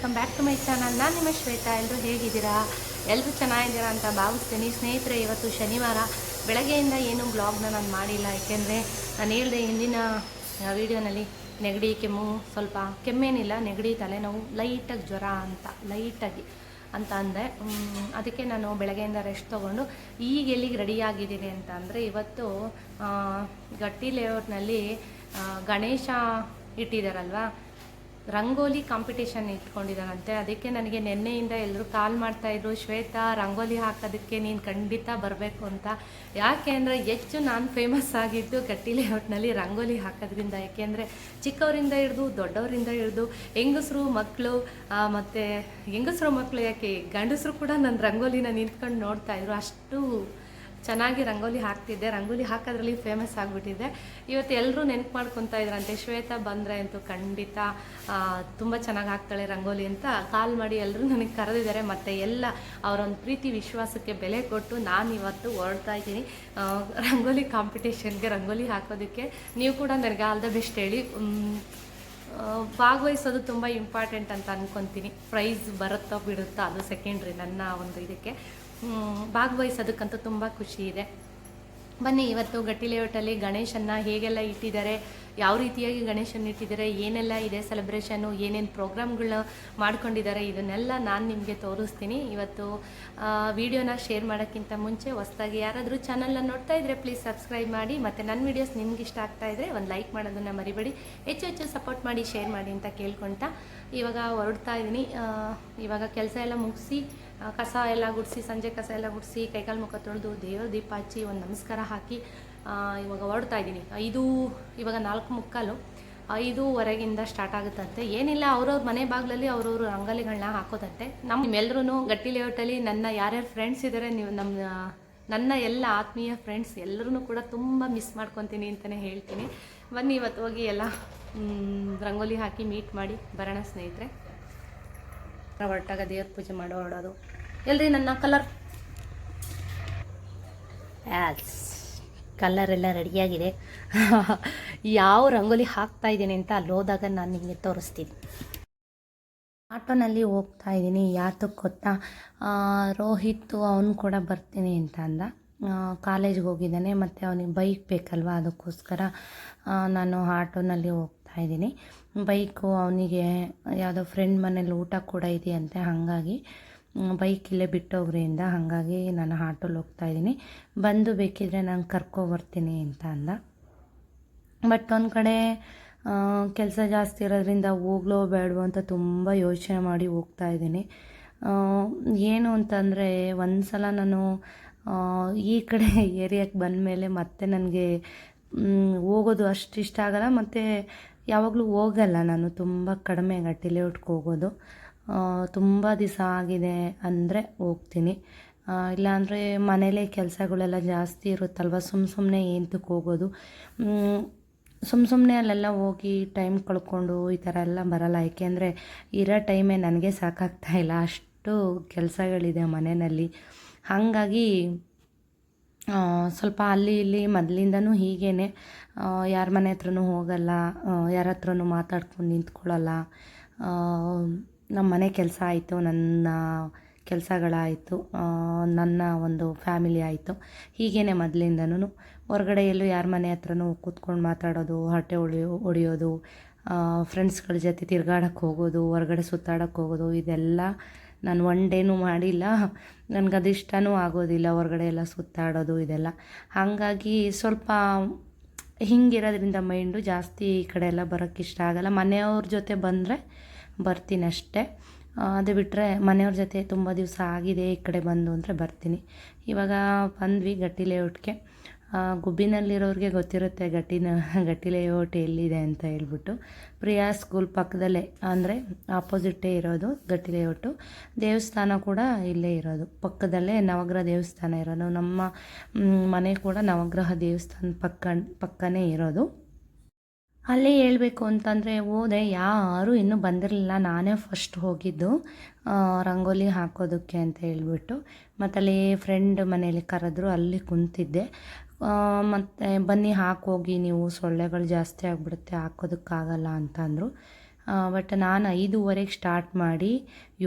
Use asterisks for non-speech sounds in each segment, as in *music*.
Welcome back to my channel. ನಾನು ನಿಮ್ಮ ಶ್ವೇತಾ. ಎಲ್ಲರೂ ಹೇಗಿದ್ದೀರಾ? ಎಲ್ಲರೂ ಚೆನ್ನಾಗಿದ್ದೀರಾ ಅಂತ ಭಾವಿಸ್ತೀನಿ. ಸ್ನೇಹಿತರೆ, ಇವತ್ತು ಶನಿವಾರ. ಬೆಳಗ್ಗೆಯಿಂದ ಏನು ಬ್ಲಾಗ್ನ ನಾನು ಮಾಡಿಲ್ಲ. ಯಾಕೆಂದರೆ ನಾನು ಹೇಳಿದೆ ಹಿಂದಿನ ವೀಡಿಯೋನಲ್ಲಿ ನೆಗಡಿ, ಕೆಮ್ಮು ಸ್ವಲ್ಪ ಕೆಮ್ಮೇನಿಲ್ಲ. ನೆಗಡಿ, ತಲೆನೋವು, ಲೈಟಾಗಿ ಜ್ವರ ಅಂತ, ಲೈಟಾಗಿ ಅಂತ ಅಂದೆ. ಅದಕ್ಕೆ ನಾನು ಬೆಳಗ್ಗೆಯಿಂದ ರೆಸ್ಟ್ ತೊಗೊಂಡು ಈಗ ಎಲ್ಲಿಗೆ ರೆಡಿ ಆಗಿದ್ದೀನಿ ಅಂತ ಅಂದರೆ ಇವತ್ತು ಗಟ್ಟಿ ಲೇಔಟ್ನಲ್ಲಿ ಗಣೇಶ ಇಟ್ಟಿದ್ದಾರಲ್ವಾ ರಂಗೋಲಿ ಕಾಂಪಿಟೇಷನ್ ಇಟ್ಕೊಂಡಿದ್ದಾನಂತೆ ಅದಕ್ಕೆ ನನಗೆ ನಿನ್ನೆಯಿಂದ ಎಲ್ಲರೂ ಕಾಲ್ ಮಾಡ್ತಾಯಿದ್ರು ಶ್ವೇತಾ, ರಂಗೋಲಿ ಹಾಕೋದಕ್ಕೆ ನೀನು ಖಂಡಿತ ಬರಬೇಕು ಅಂತ. ಯಾಕೆ ಅಂದರೆ ಹೆಚ್ಚು ನಾನು ಫೇಮಸ್ ಆಗಿದ್ದು ಗಟ್ಟಿ ಲೇಔಟ್ನಲ್ಲಿ ರಂಗೋಲಿ ಹಾಕೋದ್ರಿಂದ. ಯಾಕೆಂದರೆ ಚಿಕ್ಕವರಿಂದ ಹಿಡಿದು, ದೊಡ್ಡವರಿಂದ ಹಿಡಿದು, ಹೆಂಗಸರು ಮಕ್ಕಳು ಮತ್ತು ಹೆಂಗಸರು ಮಕ್ಕಳು ಯಾಕೆ, ಗಂಡಸರು ಕೂಡ ನನ್ನ ರಂಗೋಲಿನ ನಿಂತ್ಕೊಂಡು ನೋಡ್ತಾಯಿದ್ರು ಅಷ್ಟು ಚೆನ್ನಾಗಿ ರಂಗೋಲಿ ಹಾಕ್ತಿದ್ದೆ. ರಂಗೋಲಿ ಹಾಕೋದ್ರಲ್ಲಿ ಫೇಮಸ್ ಆಗಿಬಿಟ್ಟಿದ್ದೆ. ಇವತ್ತು ಎಲ್ಲರೂ ನೆನಪು ಮಾಡ್ಕೊತಾ ಇದ್ರಂತೆ ಶ್ವೇತಾ ಬಂದರೆ ಅಂತೂ ಖಂಡಿತ ತುಂಬ ಚೆನ್ನಾಗಿ ಹಾಕ್ತಾಳೆ ರಂಗೋಲಿ ಅಂತ ಕಾಲ್ ಮಾಡಿ ಎಲ್ಲರೂ ನನಗೆ ಕರೆದಿದ್ದಾರೆ. ಮತ್ತು ಎಲ್ಲ ಅವರೊಂದು ಪ್ರೀತಿ, ವಿಶ್ವಾಸಕ್ಕೆ ಬೆಲೆ ಕೊಟ್ಟು ನಾನು ಇವತ್ತು ಹೊರಡ್ತಾ ಇದ್ದೀನಿ. ರಂಗೋಲಿ ಕಾಂಪಿಟೇಷನ್ಗೆ ರಂಗೋಲಿ ಹಾಕೋದಕ್ಕೆ ನೀವು ಕೂಡ ನನಗೆ ಆಲ್ ದ ಬೆಸ್ಟ್ ಹೇಳಿ. ಭಾಗವಹಿಸೋದು ತುಂಬ ಇಂಪಾರ್ಟೆಂಟ್ ಅಂತ ಅಂದ್ಕೊತೀನಿ ಪ್ರೈಸ್ ಬರುತ್ತೋ ಬಿಡುತ್ತೋ ಅದು ಸೆಕೆಂಡ್ರಿ ನನ್ನ ಒಂದು ಇದಕ್ಕೆ. ಭಾಗವಹಿಸೋದಕ್ಕಂತೂ ತುಂಬ ಖುಷಿ ಇದೆ. ಬನ್ನಿ, ಇವತ್ತು ಗಟ್ಟಿ ಲೇಔಟಲ್ಲಿ ಗಣೇಶನ್ನ ಹೇಗೆಲ್ಲ ಇಟ್ಟಿದ್ದಾರೆ, ಯಾವ ರೀತಿಯಾಗಿ ಗಣೇಶನ ಇಟ್ಟಿದ್ದಾರೆ, ಏನೆಲ್ಲ ಇದೆ ಸೆಲೆಬ್ರೇಷನ್ನು ಏನೇನು ಪ್ರೋಗ್ರಾಮ್ಗಳನ್ನ ಮಾಡ್ಕೊಂಡಿದ್ದಾರೆ, ಇದನ್ನೆಲ್ಲ ನಾನು ನಿಮಗೆ ತೋರಿಸ್ತೀನಿ. ಇವತ್ತು ವಿಡಿಯೋನ ಶೇರ್ ಮಾಡೋಕ್ಕಿಂತ ಮುಂಚೆ ಹೊಸ್ದಾಗಿ ಯಾರಾದರೂ ಚಾನಲ್ನ ನೋಡ್ತಾ ಇದ್ದರೆ ಪ್ಲೀಸ್ ಸಬ್ಸ್ಕ್ರೈಬ್ ಮಾಡಿ, ಮತ್ತು ನನ್ನ ವೀಡಿಯೋಸ್ ನಿಮ್ಗೆ ಇಷ್ಟ ಆಗ್ತಾ ಇದ್ದರೆ ಒಂದು ಲೈಕ್ ಮಾಡೋದನ್ನು ಮರಿಬೇಡಿ. ಹೆಚ್ಚು ಹೆಚ್ಚು ಸಪೋರ್ಟ್ ಮಾಡಿ ಶೇರ್ ಮಾಡಿ ಅಂತ ಕೇಳ್ಕೊಳ್ತಾ ಇವಾಗ ಹೊರಡ್ತಾ ಇದ್ದೀನಿ ಇವಾಗ ಕೆಲಸ ಎಲ್ಲ ಮುಗಿಸಿ ಕಸ ಎಲ್ಲ ಗುಡಿಸಿ, ಸಂಜೆ ಕಸ ಎಲ್ಲ ಗುಡಿಸಿ, ಕೈಕಾಲು ಮುಖ ತೊಳೆದು ದೇವ್ರ ದೀಪ ಹಚ್ಚಿ ಒಂದು ನಮಸ್ಕಾರ ಹಾಕಿ ಇವಾಗ ಹೊರಡ್ತಾ ಇದ್ದೀನಿ. ಐದು, ಇವಾಗ ನಾಲ್ಕು ಮುಕ್ಕಾಲು, ಐದೂವರೆಗಿಂದ ಸ್ಟಾರ್ಟ್ ಆಗುತ್ತಂತೆ. ಏನಿಲ್ಲ, ಅವ್ರವ್ರ ಮನೆ ಬಾಗಿಲಲ್ಲಿ ಅವ್ರವ್ರ ರಂಗೋಲಿಗಳನ್ನ ಹಾಕೋದಂತೆ ನಮ್ಮ ನಿಮ್ಮೆಲ್ಲರೂ ಗಟ್ಟಿ ಲೇಔಟಲ್ಲಿ ನನ್ನ ಯಾರ್ಯಾರು ಫ್ರೆಂಡ್ಸ್ ಇದ್ದಾರೆ ನೀವು ನಮ್ಮ ನನ್ನ ಎಲ್ಲ ಆತ್ಮೀಯ ಫ್ರೆಂಡ್ಸ್ ಎಲ್ಲರೂ ಕೂಡ ತುಂಬ ಮಿಸ್ ಮಾಡ್ಕೊತೀನಿ ಅಂತಲೇ ಹೇಳ್ತೀನಿ. ಬನ್ನಿ, ಇವತ್ತು ಹೋಗಿ ಎಲ್ಲ ರಂಗೋಲಿ ಹಾಕಿ ಮೀಟ್ ಮಾಡಿ, ಬರೋಣ ಸ್ನೇಹಿತರೆ. ಹೊರಟಾಗ ದೇವ್ರ ಪೂಜೆ ಮಾಡೋ ಹೊರಡೋದು. ಎಲ್ರಿ ನನ್ನ ಕಲರ್ ಆ್ಯಸ್ ಕಲರ್ ಎಲ್ಲ ರೆಡಿಯಾಗಿದೆ *laughs* ಯಾವ ರಂಗೋಲಿ ಹಾಕ್ತಾ ಇದ್ದೀನಿ ಅಂತ ಅಲ್ಲಿ ಹೋದಾಗ ನಾನು ನಿಮಗೆ ತೋರಿಸ್ತೀನಿ. ಆಟೋನಲ್ಲಿ ಹೋಗ್ತಾ ಇದ್ದೀನಿ, ಯಾತಕ್ಕೆ ಗೊತ್ತಾ? ರೋಹಿತ್, ಅವನು ಕೂಡ ಬರ್ತೀನಿ ಅಂತ ಅಂದ. ಕಾಲೇಜ್ಗೆ ಹೋಗಿದ್ದಾನೆ, ಮತ್ತು ಅವನಿಗೆ ಬೈಕ್ ಬೇಕಲ್ವಾ? ಅದಕ್ಕೋಸ್ಕರ ನಾನು ಆಟೋನಲ್ಲಿ ಹೋಗ್ತಾ ಇದ್ದೀನಿ. ಬೈಕು ಅವನಿಗೆ ಯಾವುದೋ ಫ್ರೆಂಡ್ ಮನೇಲಿ ಊಟ ಕೂಡ ಇದೆಯಂತೆ, ಹಾಗಾಗಿ ಬೈಕ್ ಇಲ್ಲೇ ಬಿಟ್ಟೋಗ್ರಿಂದ ಹಾಗಾಗಿ ನಾನು ಆಟೋಲಿ ಹೋಗ್ತಾ ಇದ್ದೀನಿ. ಬಂದು ಬೇಕಿದ್ರೆ ನಾನು ಕರ್ಕೊಬರ್ತೀನಿ ಅಂತ ಅಂದ. ಬಟ್ ಒಂದು ಕಡೆ ಕೆಲಸ ಜಾಸ್ತಿ ಇರೋದ್ರಿಂದ ಹೋಗ್ಲೋ ಬೇಡವೋ ಅಂತ ತುಂಬ ಯೋಚನೆ ಮಾಡಿ ಹೋಗ್ತಾ ಇದ್ದೀನಿ. ಏನು ಅಂತಂದರೆ ಒಂದು ಸಲ ನಾನು ಈ ಕಡೆ ಏರಿಯಾಕ್ಕೆ ಬಂದಮೇಲೆ ಮತ್ತೆ ನನಗೆ ಹೋಗೋದು ಅಷ್ಟು ಇಷ್ಟ ಆಗಲ್ಲ. ಮತ್ತು ಯಾವಾಗಲೂ ಹೋಗಲ್ಲ ನಾನು, ತುಂಬ ಕಡಿಮೆ ಗಟ್ಟಿ ಲೇಔಟ್ಗೆ ಹೋಗೋದು. ತುಂಬ ದಿವಸ ಆಗಿದೆ ಅಂದರೆ ಹೋಗ್ತೀನಿ. ಇಲ್ಲಾಂದರೆ ಮನೇಲೇ ಕೆಲಸಗಳೆಲ್ಲ ಜಾಸ್ತಿ ಇರುತ್ತಲ್ವ ಸುಮ್ಮ ಸುಮ್ಮನೆ ಏಂತಕ್ಕೆ ಹೋಗೋದು. ಸುಮ್ಮ ಸುಮ್ಮನೆ ಅಲ್ಲೆಲ್ಲ ಹೋಗಿ ಟೈಮ್ ಕಳ್ಕೊಂಡು ಈ ಥರ ಎಲ್ಲ ಬರಲ್ಲ. ಯಾಕೆಂದರೆ ಇರೋ ಟೈಮೇ ನನಗೆ ಸಾಕಾಗ್ತಾ ಇಲ್ಲ. ಅಷ್ಟು ಕೆಲಸಗಳಿದೆ ಮನೆಯಲ್ಲಿ. ಹಾಗಾಗಿ ಸ್ವಲ್ಪ ಅಲ್ಲಿ ಇಲ್ಲಿ ಮೊದಲಿಂದನೂ ಹೀಗೇ ಯಾರ ಮನೆ ಹತ್ರನೂ ಹೋಗಲ್ಲ ಯಾರ ಹತ್ರನೂ ಮಾತಾಡ್ಕೊಂಡು ನಿಂತ್ಕೊಳ್ಳಲ್ಲ. ನಮ್ಮ ಮನೆ ಕೆಲಸ ಆಯಿತು, ನನ್ನ ಕೆಲಸಗಳಾಯಿತು ನನ್ನ ಒಂದು ಫ್ಯಾಮಿಲಿ ಆಯಿತು. ಹೀಗೇ ಮೊದಲಿಂದನೂ ಹೊರಗಡೆ ಎಲ್ಲೂ ಯಾರ ಮನೆ ಹತ್ರನೂ ಕೂತ್ಕೊಂಡು ಮಾತಾಡೋದು ಹೊಟ್ಟೆ ಹೊಡೆಯೋ ಹೊಡೆಯೋದು ಫ್ರೆಂಡ್ಸ್ಗಳ ಜೊತೆ ತಿರ್ಗಾಡಕ್ಕೆ ಹೋಗೋದು, ಹೊರಗಡೆ ಸುತ್ತಾಡಕ್ಕೆ ಹೋಗೋದು, ಇದೆಲ್ಲ ನಾನು ಒನ್ ಡೇನೂ ಮಾಡಿಲ್ಲ. ನನಗದು ಇಷ್ಟವೂ ಆಗೋದಿಲ್ಲ ಹೊರಗಡೆ ಎಲ್ಲ ಸುತ್ತಾಡೋದು ಇದೆಲ್ಲ. ಹಾಗಾಗಿ ಸ್ವಲ್ಪ ಹಿಂಗಿರೋದ್ರಿಂದ ಮೈಂಡು ಜಾಸ್ತಿ ಈ ಕಡೆ ಎಲ್ಲ ಬರೋಕ್ಕೆ ಇಷ್ಟ ಆಗಲ್ಲ. ಮನೆಯವ್ರ ಜೊತೆ ಬಂದರೆ ಬರ್ತೀನಿ ಅಷ್ಟೇ. ಅದು ಬಿಟ್ಟರೆ ಮನೆಯವ್ರ ಜೊತೆ ತುಂಬ ದಿವಸ ಆಗಿದೆ, ಈ ಕಡೆ ಬಂದು ಅಂದರೆ ಬರ್ತೀನಿ. ಇವಾಗ ಬಂದ್ವಿ ಗಟ್ಟಿ ಲೇಔಟ್ಗೆ ಗುಬ್ಬಿನಲ್ಲಿರೋರಿಗೆ ಗೊತ್ತಿರುತ್ತೆ ಗಟ್ಟಿನ ಗಟ್ಟಿ ಲೇಔಟ್ ಎಲ್ಲಿದೆ ಅಂತ ಹೇಳ್ಬಿಟ್ಟು. ಪ್ರಿಯಾ ಸ್ಕೂಲ್ ಪಕ್ಕದಲ್ಲೇ, ಅಂದರೆ ಆಪೋಸಿಟ್ಟೇ ಇರೋದು ಗಟ್ಟಿ ಲೇಔಟು ದೇವಸ್ಥಾನ ಕೂಡ ಇಲ್ಲೇ ಇರೋದು. ಪಕ್ಕದಲ್ಲೇ ನವಗ್ರಹ ದೇವಸ್ಥಾನ ಇರೋದು. ನಮ್ಮ ಮನೆ ಕೂಡ ನವಗ್ರಹ ದೇವಸ್ಥಾನ ಪಕ್ಕ, ಪಕ್ಕನೇ ಇರೋದು. ಅಲ್ಲಿ ಹೇಳಬೇಕು ಅಂತಂದರೆ ಹೋದೆ, ಯಾರೂ ಇನ್ನೂ ಬಂದಿರಲಿಲ್ಲ. ನಾನೇ ಫಸ್ಟ್ ಹೋಗಿದ್ದು ರಂಗೋಲಿ ಹಾಕೋದಕ್ಕೆ ಅಂತ ಹೇಳ್ಬಿಟ್ಟು. ಮತ್ತಲ್ಲಿ ಫ್ರೆಂಡ್ ಮನೇಲಿ ಕರೆದ್ರು, ಅಲ್ಲಿ ಕುಂತಿದ್ದೆ. ಮತ್ತು ಬನ್ನಿ ಹಾಕೋಗಿ ನೀವು ಸೊಳ್ಳೆಗಳು ಜಾಸ್ತಿ ಆಗಿಬಿಡುತ್ತೆ, ಹಾಕೋದಕ್ಕಾಗಲ್ಲ ಅಂತ ಅಂದರು ಬಟ್ ನಾನು ಐದೂವರೆಗೆ ಸ್ಟಾರ್ಟ್ ಮಾಡಿ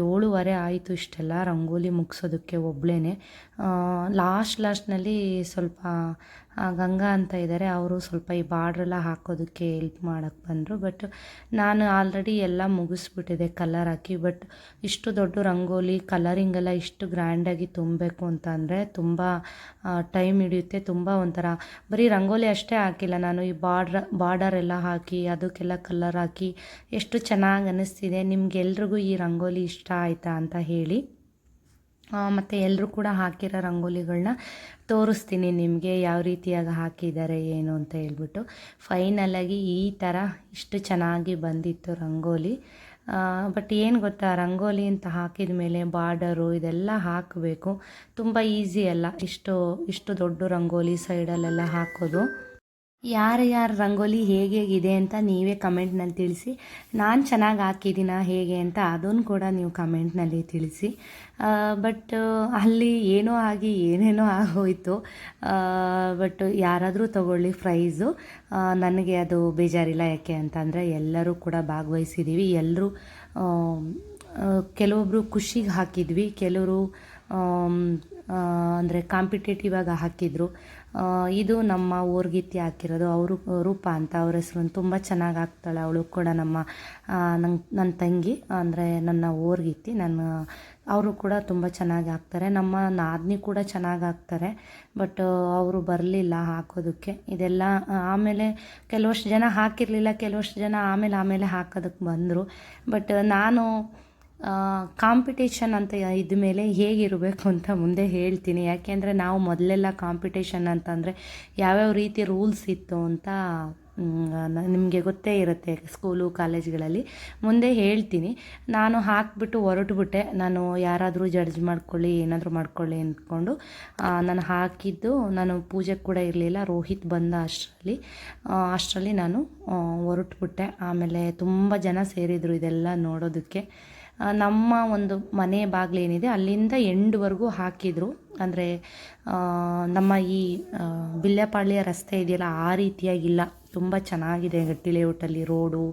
ಏಳುವರೆ ಆಯಿತು ಇಷ್ಟೆಲ್ಲ ರಂಗೋಲಿ ಮುಗಿಸೋದಕ್ಕೆ ಒಬ್ಳೇ ಲಾಸ್ಟ್ ಲಾಸ್ಟ್ನಲ್ಲಿ ಸ್ವಲ್ಪ ಗಂಗಾ ಅಂತ ಇದ್ದಾರೆ ಅವರು ಸ್ವಲ್ಪ ಈ ಬಾರ್ಡ್ರೆಲ್ಲ ಹಾಕೋದಕ್ಕೆ ಹೆಲ್ಪ್ ಮಾಡೋಕ್ಕೆ ಬಂದರು. ಬಟ್ ನಾನು ಆಲ್ರೆಡಿ ಎಲ್ಲ ಮುಗಿಸ್ಬಿಟ್ಟಿದೆ ಕಲರ್ ಹಾಕಿ. ಬಟ್ ಇಷ್ಟು ದೊಡ್ಡ ರಂಗೋಲಿ ಕಲರಿಂಗ್ ಎಲ್ಲ ಇಷ್ಟು ಗ್ರ್ಯಾಂಡಾಗಿ ತುಂಬಬೇಕು ಅಂತ ಅಂದರೆ ತುಂಬ ಟೈಮ್ ಹಿಡಿಯುತ್ತೆ, ತುಂಬ ಒಂಥರ. ಬರೀ ರಂಗೋಲಿ ಅಷ್ಟೇ ಹಾಕಿಲ್ಲ ನಾನು, ಈ ಬಾರ್ಡ್ರ್ ಬಾರ್ಡರ್ ಎಲ್ಲ ಹಾಕಿ, ಅದಕ್ಕೆಲ್ಲ ಕಲರ್ ಹಾಕಿ, ಎಷ್ಟು ಚೆನ್ನಾಗಿ ಅನ್ನಿಸ್ತಿದೆ ನಿಮ್ಗೆಲ್ರಿಗೂ ಈ ರಂಗೋಲಿ ಇಷ್ಟ ಆಯಿತಾ ಅಂತ ಹೇಳಿ ಮತ್ತು ಎಲ್ಲರೂ ಕೂಡ ಹಾಕಿರೋ ರಂಗೋಲಿಗಳನ್ನ ತೋರಿಸ್ತೀನಿ ನಿಮಗೆ ಯಾವ ರೀತಿಯಾಗಿ ಹಾಕಿದ್ದಾರೆ, ಏನು ಅಂತ ಹೇಳ್ಬಿಟ್ಟು. ಫೈನಲಾಗಿ ಈ ಥರ ಇಷ್ಟು ಚೆನ್ನಾಗಿ ಬಂದಿತ್ತು ರಂಗೋಲಿ. ಬಟ್ ಏನು ಗೊತ್ತಾ, ರಂಗೋಲಿ ಅಂತ ಹಾಕಿದ ಮೇಲೆ ಬಾರ್ಡರು ಇದೆಲ್ಲ ಹಾಕಬೇಕು. ತುಂಬ ಈಸಿ ಅಲ್ಲ, ಇಷ್ಟು ಇಷ್ಟು ದೊಡ್ಡ ರಂಗೋಲಿ ಸೈಡಲ್ಲೆಲ್ಲ ಹಾಕೋದು. ಯಾರು ಯಾರು ರಂಗೋಲಿ ಹೇಗೆ ಹೇಗಿದೆ ಅಂತ ನೀವೇ ಕಮೆಂಟ್ನಲ್ಲಿ ತಿಳಿಸಿ. ನಾನು ಚೆನ್ನಾಗಿ ಹಾಕಿದ್ದೀನ ಹೇಗೆ ಅಂತ ಅದನ್ನು ಕೂಡ ನೀವು ಕಮೆಂಟ್ನಲ್ಲಿ ತಿಳಿಸಿ. ಬಟ್, ಅಲ್ಲಿ ಏನೋ ಆಗಿ ಏನೇನೋ ಆಗೋಯ್ತು. ಬಟ್ ಯಾರಾದರೂ ತಗೊಳ್ಳಿ ಪ್ರೈಸು. ನನಗೆ ಅದು ಬೇಜಾರಿಲ್ಲ. ಯಾಕೆ ಅಂತಂದರೆ ಎಲ್ಲರೂ ಕೂಡ ಭಾಗವಹಿಸಿದ್ದೀವಿ ಎಲ್ಲರೂ ಕೆಲವೊಬ್ಬರು ಖುಷಿಗೆ ಹಾಕಿದ್ವಿ. ಕೆಲವರು ಅಂದರೆ ಕಾಂಪಿಟೇಟಿವ್ ಆಗಿ ಹಾಕಿದರು. ಇದು ನಮ್ಮ ಊರ್ಗಿತ್ತಿ ಹಾಕಿರೋದು. ಅವರು, ರೂಪ ಅಂತ ಅವ್ರ ಹೆಸರು ತುಂಬ ಚೆನ್ನಾಗಿ ಹಾಕ್ತಾಳೆ ಅವಳು ಕೂಡ ನಮ್ಮ ನಂಗೆ ನನ್ನ ತಂಗಿ, ಅಂದರೆ ನನ್ನ ಊರ್ಗಿತ್ತಿ, ನನ್ನ, ಅವರು ಕೂಡ ತುಂಬ ಚೆನ್ನಾಗಿ ಹಾಕ್ತಾರೆ. ನಮ್ಮ ನಾದಿನಿ ಕೂಡ ಚೆನ್ನಾಗಿ ಹಾಕ್ತಾರೆ. ಬಟ್ ಅವರು ಬರಲಿಲ್ಲ ಹಾಕೋದಕ್ಕೆ. ಇದೆಲ್ಲ, ಆಮೇಲೆ ಕೆಲವಷ್ಟು ಜನ ಹಾಕಿರಲಿಲ್ಲ, ಕೆಲವಷ್ಟು ಜನ ಆಮೇಲೆ ಆಮೇಲೆ ಹಾಕೋದಕ್ಕೆ ಬಂದರು. ಬಟ್ ನಾನು ಕಾಂಪಿಟೇಷನ್ ಅಂತ ಇದ್ದ ಮೇಲೆ ಹೇಗಿರಬೇಕು ಅಂತ ಮುಂದೆ ಹೇಳ್ತೀನಿ. ಯಾಕೆಂದರೆ ನಾವು ಮೊದಲೆಲ್ಲ ಕಾಂಪಿಟೇಷನ್ ಅಂತಂದರೆ ಯಾವ್ಯಾವ ರೀತಿ ರೂಲ್ಸ್ ಇತ್ತು ಅಂತ ನಿಮಗೆ ಗೊತ್ತೇ ಇರುತ್ತೆ ಸ್ಕೂಲು ಕಾಲೇಜ್ಗಳಲ್ಲಿ ಮುಂದೆ ಹೇಳ್ತೀನಿ. ನಾನು ಹಾಕ್ಬಿಟ್ಟು ಹೊರಟುಬಿಟ್ಟೆ. ನಾನು ಯಾರಾದರೂ ಜಡ್ಜ್ ಮಾಡ್ಕೊಳ್ಳಿ, ಏನಾದರೂ ಮಾಡ್ಕೊಳ್ಳಿ ಅಂದ್ಕೊಂಡು ನಾನು ಹಾಕಿದ್ದು, ನಾನು ಪೂಜೆ ಕೂಡ ಇರಲಿಲ್ಲ, ರೋಹಿತ್ ಬಂದ ಅಷ್ಟರಲ್ಲಿ. ಅಷ್ಟರಲ್ಲಿ ನಾನು ಹೊರಟುಬಿಟ್ಟೆ. ಆಮೇಲೆ ತುಂಬ ಜನ ಸೇರಿದರು ಇದೆಲ್ಲ ನೋಡೋದಕ್ಕೆ. ನಮ್ಮ ಒಂದು ಮನೆ ಬಾಗಿಲೇನಿದೆ, ಅಲ್ಲಿಂದ ಎಂಡ್ವರೆಗೂ ಹಾಕಿದರು. ಅಂದರೆ ನಮ್ಮ ಈ ಬಿಲ್ಲೆಪಾಳ್ಯ ರಸ್ತೆ ಇದೆಯಲ್ಲ, ಆ ರೀತಿಯಾಗಿಲ್ಲ ತುಂಬ ಚೆನ್ನಾಗಿದೆ ಗಟ್ಟಿ ಲೇಔಟಲ್ಲಿ ರೋಡು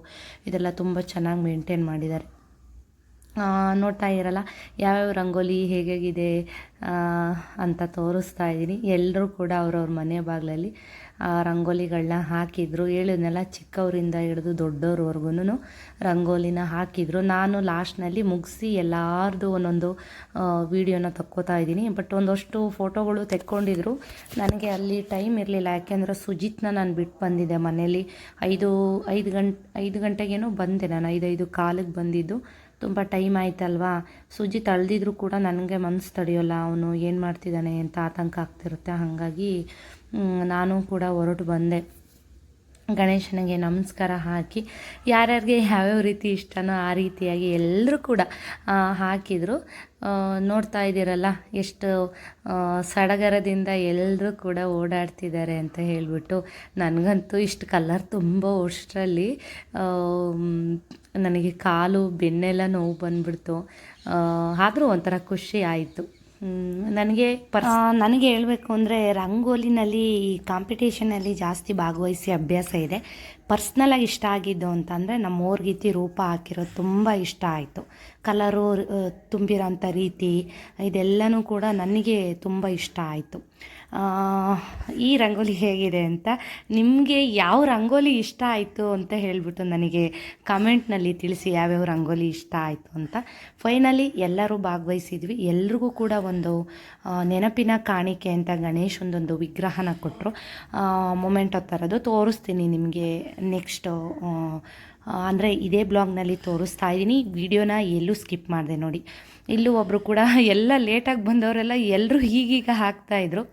ಇದೆಲ್ಲ ತುಂಬ ಚೆನ್ನಾಗಿ ಮೇಂಟೈನ್ ಮಾಡಿದ್ದಾರೆ. ನೋಡ್ತಾ ಇರಲ್ಲ, ಯಾವ್ಯಾವ ರಂಗೋಲಿ ಹೇಗಾಗಿದೆ ಅಂತ ತೋರಿಸ್ತಾ ಇದ್ದೀನಿ ಎಲ್ಲರೂ ಕೂಡ ಅವ್ರವ್ರ ಮನೆ ಬಾಗಿಲಲ್ಲಿ ರಂಗೋಲಿಗಳನ್ನ ಹಾಕಿದರು. ಹೇಳಿದ್ನೆಲ್ಲ, ಚಿಕ್ಕವರಿಂದ ಹಿಡಿದು ದೊಡ್ಡವ್ರವರೆಗೂ ರಂಗೋಲಿನ ಹಾಕಿದರು. ನಾನು ಲಾಸ್ಟ್ನಲ್ಲಿ ಮುಗಿಸಿ ಎಲ್ಲಾರ್ದು ಒಂದೊಂದು ವೀಡಿಯೋನ ತಕ್ಕೋತಾ ಇದ್ದೀನಿ. ಬಟ್ ಒಂದಷ್ಟು ಫೋಟೋಗಳು ತೆಕ್ಕೊಂಡಿದ್ರು. ನನಗೆ ಅಲ್ಲಿ ಟೈಮ್ ಇರಲಿಲ್ಲ. ಯಾಕೆಂದರೆ ಸುಜಿತ್ನ ನಾನು ಬಿಟ್ಟು ಬಂದಿದ್ದೆ ಮನೇಲಿ ಐದು ಐದು ಗಂಟೆ, ಐದು ಗಂಟೆಗೇನು ಬಂದೆ ನಾನು. ಐದೈದು ಕಾಲಿಗೆ ಬಂದಿದ್ದು. ತುಂಬ ಟೈಮ್ ಆಯ್ತಲ್ವಾ? ಸುಜಿತ್ ಅಳ್ದಿದ್ರು ಕೂಡ ನನಗೆ ಮನಸ್ಸು ತಡೆಯೋಲ್ಲ. ಅವನು ಏನು ಮಾಡ್ತಿದ್ದಾನೆ ಅಂತ ಆತಂಕ ಆಗ್ತಿರುತ್ತೆ. ಹಾಗಾಗಿ ನಾನು ಕೂಡ ಹೊರಟು ಬಂದೆ. ಗಣೇಶನಿಗೆ ನಮಸ್ಕಾರ ಹಾಕಿ, ಯಾರ್ಯಾರಿಗೆ ಯಾವ್ಯಾವ ರೀತಿ ಇಷ್ಟನೋ ಆ ರೀತಿಯಾಗಿ ಎಲ್ಲರೂ ಕೂಡ ಹಾಕಿದರು. ನೋಡ್ತಾ ಇದ್ದೀರಲ್ಲ, ಎಷ್ಟು ಸಡಗರದಿಂದ ಎಲ್ಲರೂ ಕೂಡ ಓಡಾಡ್ತಿದ್ದಾರೆ ಅಂತ ಹೇಳಿಬಿಟ್ಟು ನನಗಂತೂ ಇಷ್ಟು ಕಲರ್ ತುಂಬ ಅಷ್ಟರಲ್ಲಿ ನನಗೆ ಕಾಲು ಬೆನ್ನೆಲ್ಲ ನೋವು ಬಂದ್ಬಿಡ್ತು. ಆದರೂ ಒಂಥರ ಖುಷಿ ಆಯಿತು. ನನಗೆ ನನಗೆ ಹೇಳಬೇಕು ಅಂದರೆ ರಂಗೋಲಿನಲ್ಲಿ ಈ ಕಾಂಪಿಟೇಷನಲ್ಲಿ ಜಾಸ್ತಿ ಭಾಗವಹಿಸಿ ಅಭ್ಯಾಸ ಇದೆ. ಪರ್ಸ್ನಲಾಗಿ ಇಷ್ಟ ಆಗಿದ್ದು ಅಂತಂದರೆ ನಮ್ಮ ಊರ್ಗೀತಿ ರೂಪ ಹಾಕಿರೋದು ತುಂಬ ಇಷ್ಟ ಆಯಿತು. ಕಲರು ತುಂಬಿರೋಂಥ ರೀತಿ, ಇದೆಲ್ಲನೂ ಕೂಡ ನನಗೆ ತುಂಬ ಇಷ್ಟ ಆಯಿತು. ಈ ರಂಗೋಲಿ ಹೇಗಿದೆ ಅಂತ ನಿಮಗೆ ಯಾವ ರಂಗೋಲಿ ಇಷ್ಟ ಆಯಿತು ಅಂತ ಹೇಳಿಬಿಟ್ಟು ನನಗೆ ಕಮೆಂಟ್ನಲ್ಲಿ ತಿಳಿಸಿ ಯಾವ್ಯಾವ ರಂಗೋಲಿ ಇಷ್ಟ ಆಯಿತು ಅಂತ. ಫೈನಲಿ ಎಲ್ಲರೂ ಭಾಗವಹಿಸಿದ್ವಿ. ಎಲ್ರಿಗೂ ಕೂಡ ಒಂದು ನೆನಪಿನ ಕಾಣಿಕೆ ಅಂತ ಗಣೇಶ್ ಒಂದೊಂದು ವಿಗ್ರಹನ ಕೊಟ್ಟರು ಮೊಮೆಂಟ್ ಥರದ್ದು ತೋರಿಸ್ತೀನಿ ನಿಮಗೆ ನೆಕ್ಸ್ಟು ಅಂದರೆ ಇದೇ ಬ್ಲಾಗ್ನಲ್ಲಿ ತೋರಿಸ್ತಾ ಇದ್ದೀನಿ. ವಿಡಿಯೋನ ಎಲ್ಲೂ ಸ್ಕಿಪ್ ಮಾಡಿದೆ ನೋಡಿ. ಇಲ್ಲೂ ಒಬ್ಬರು ಕೂಡ ಎಲ್ಲ ಲೇಟಾಗಿ ಬಂದವರೆಲ್ಲ ಎಲ್ಲರೂ ಈಗೀಗ ಹಾಕ್ತಾಯಿದ್ರು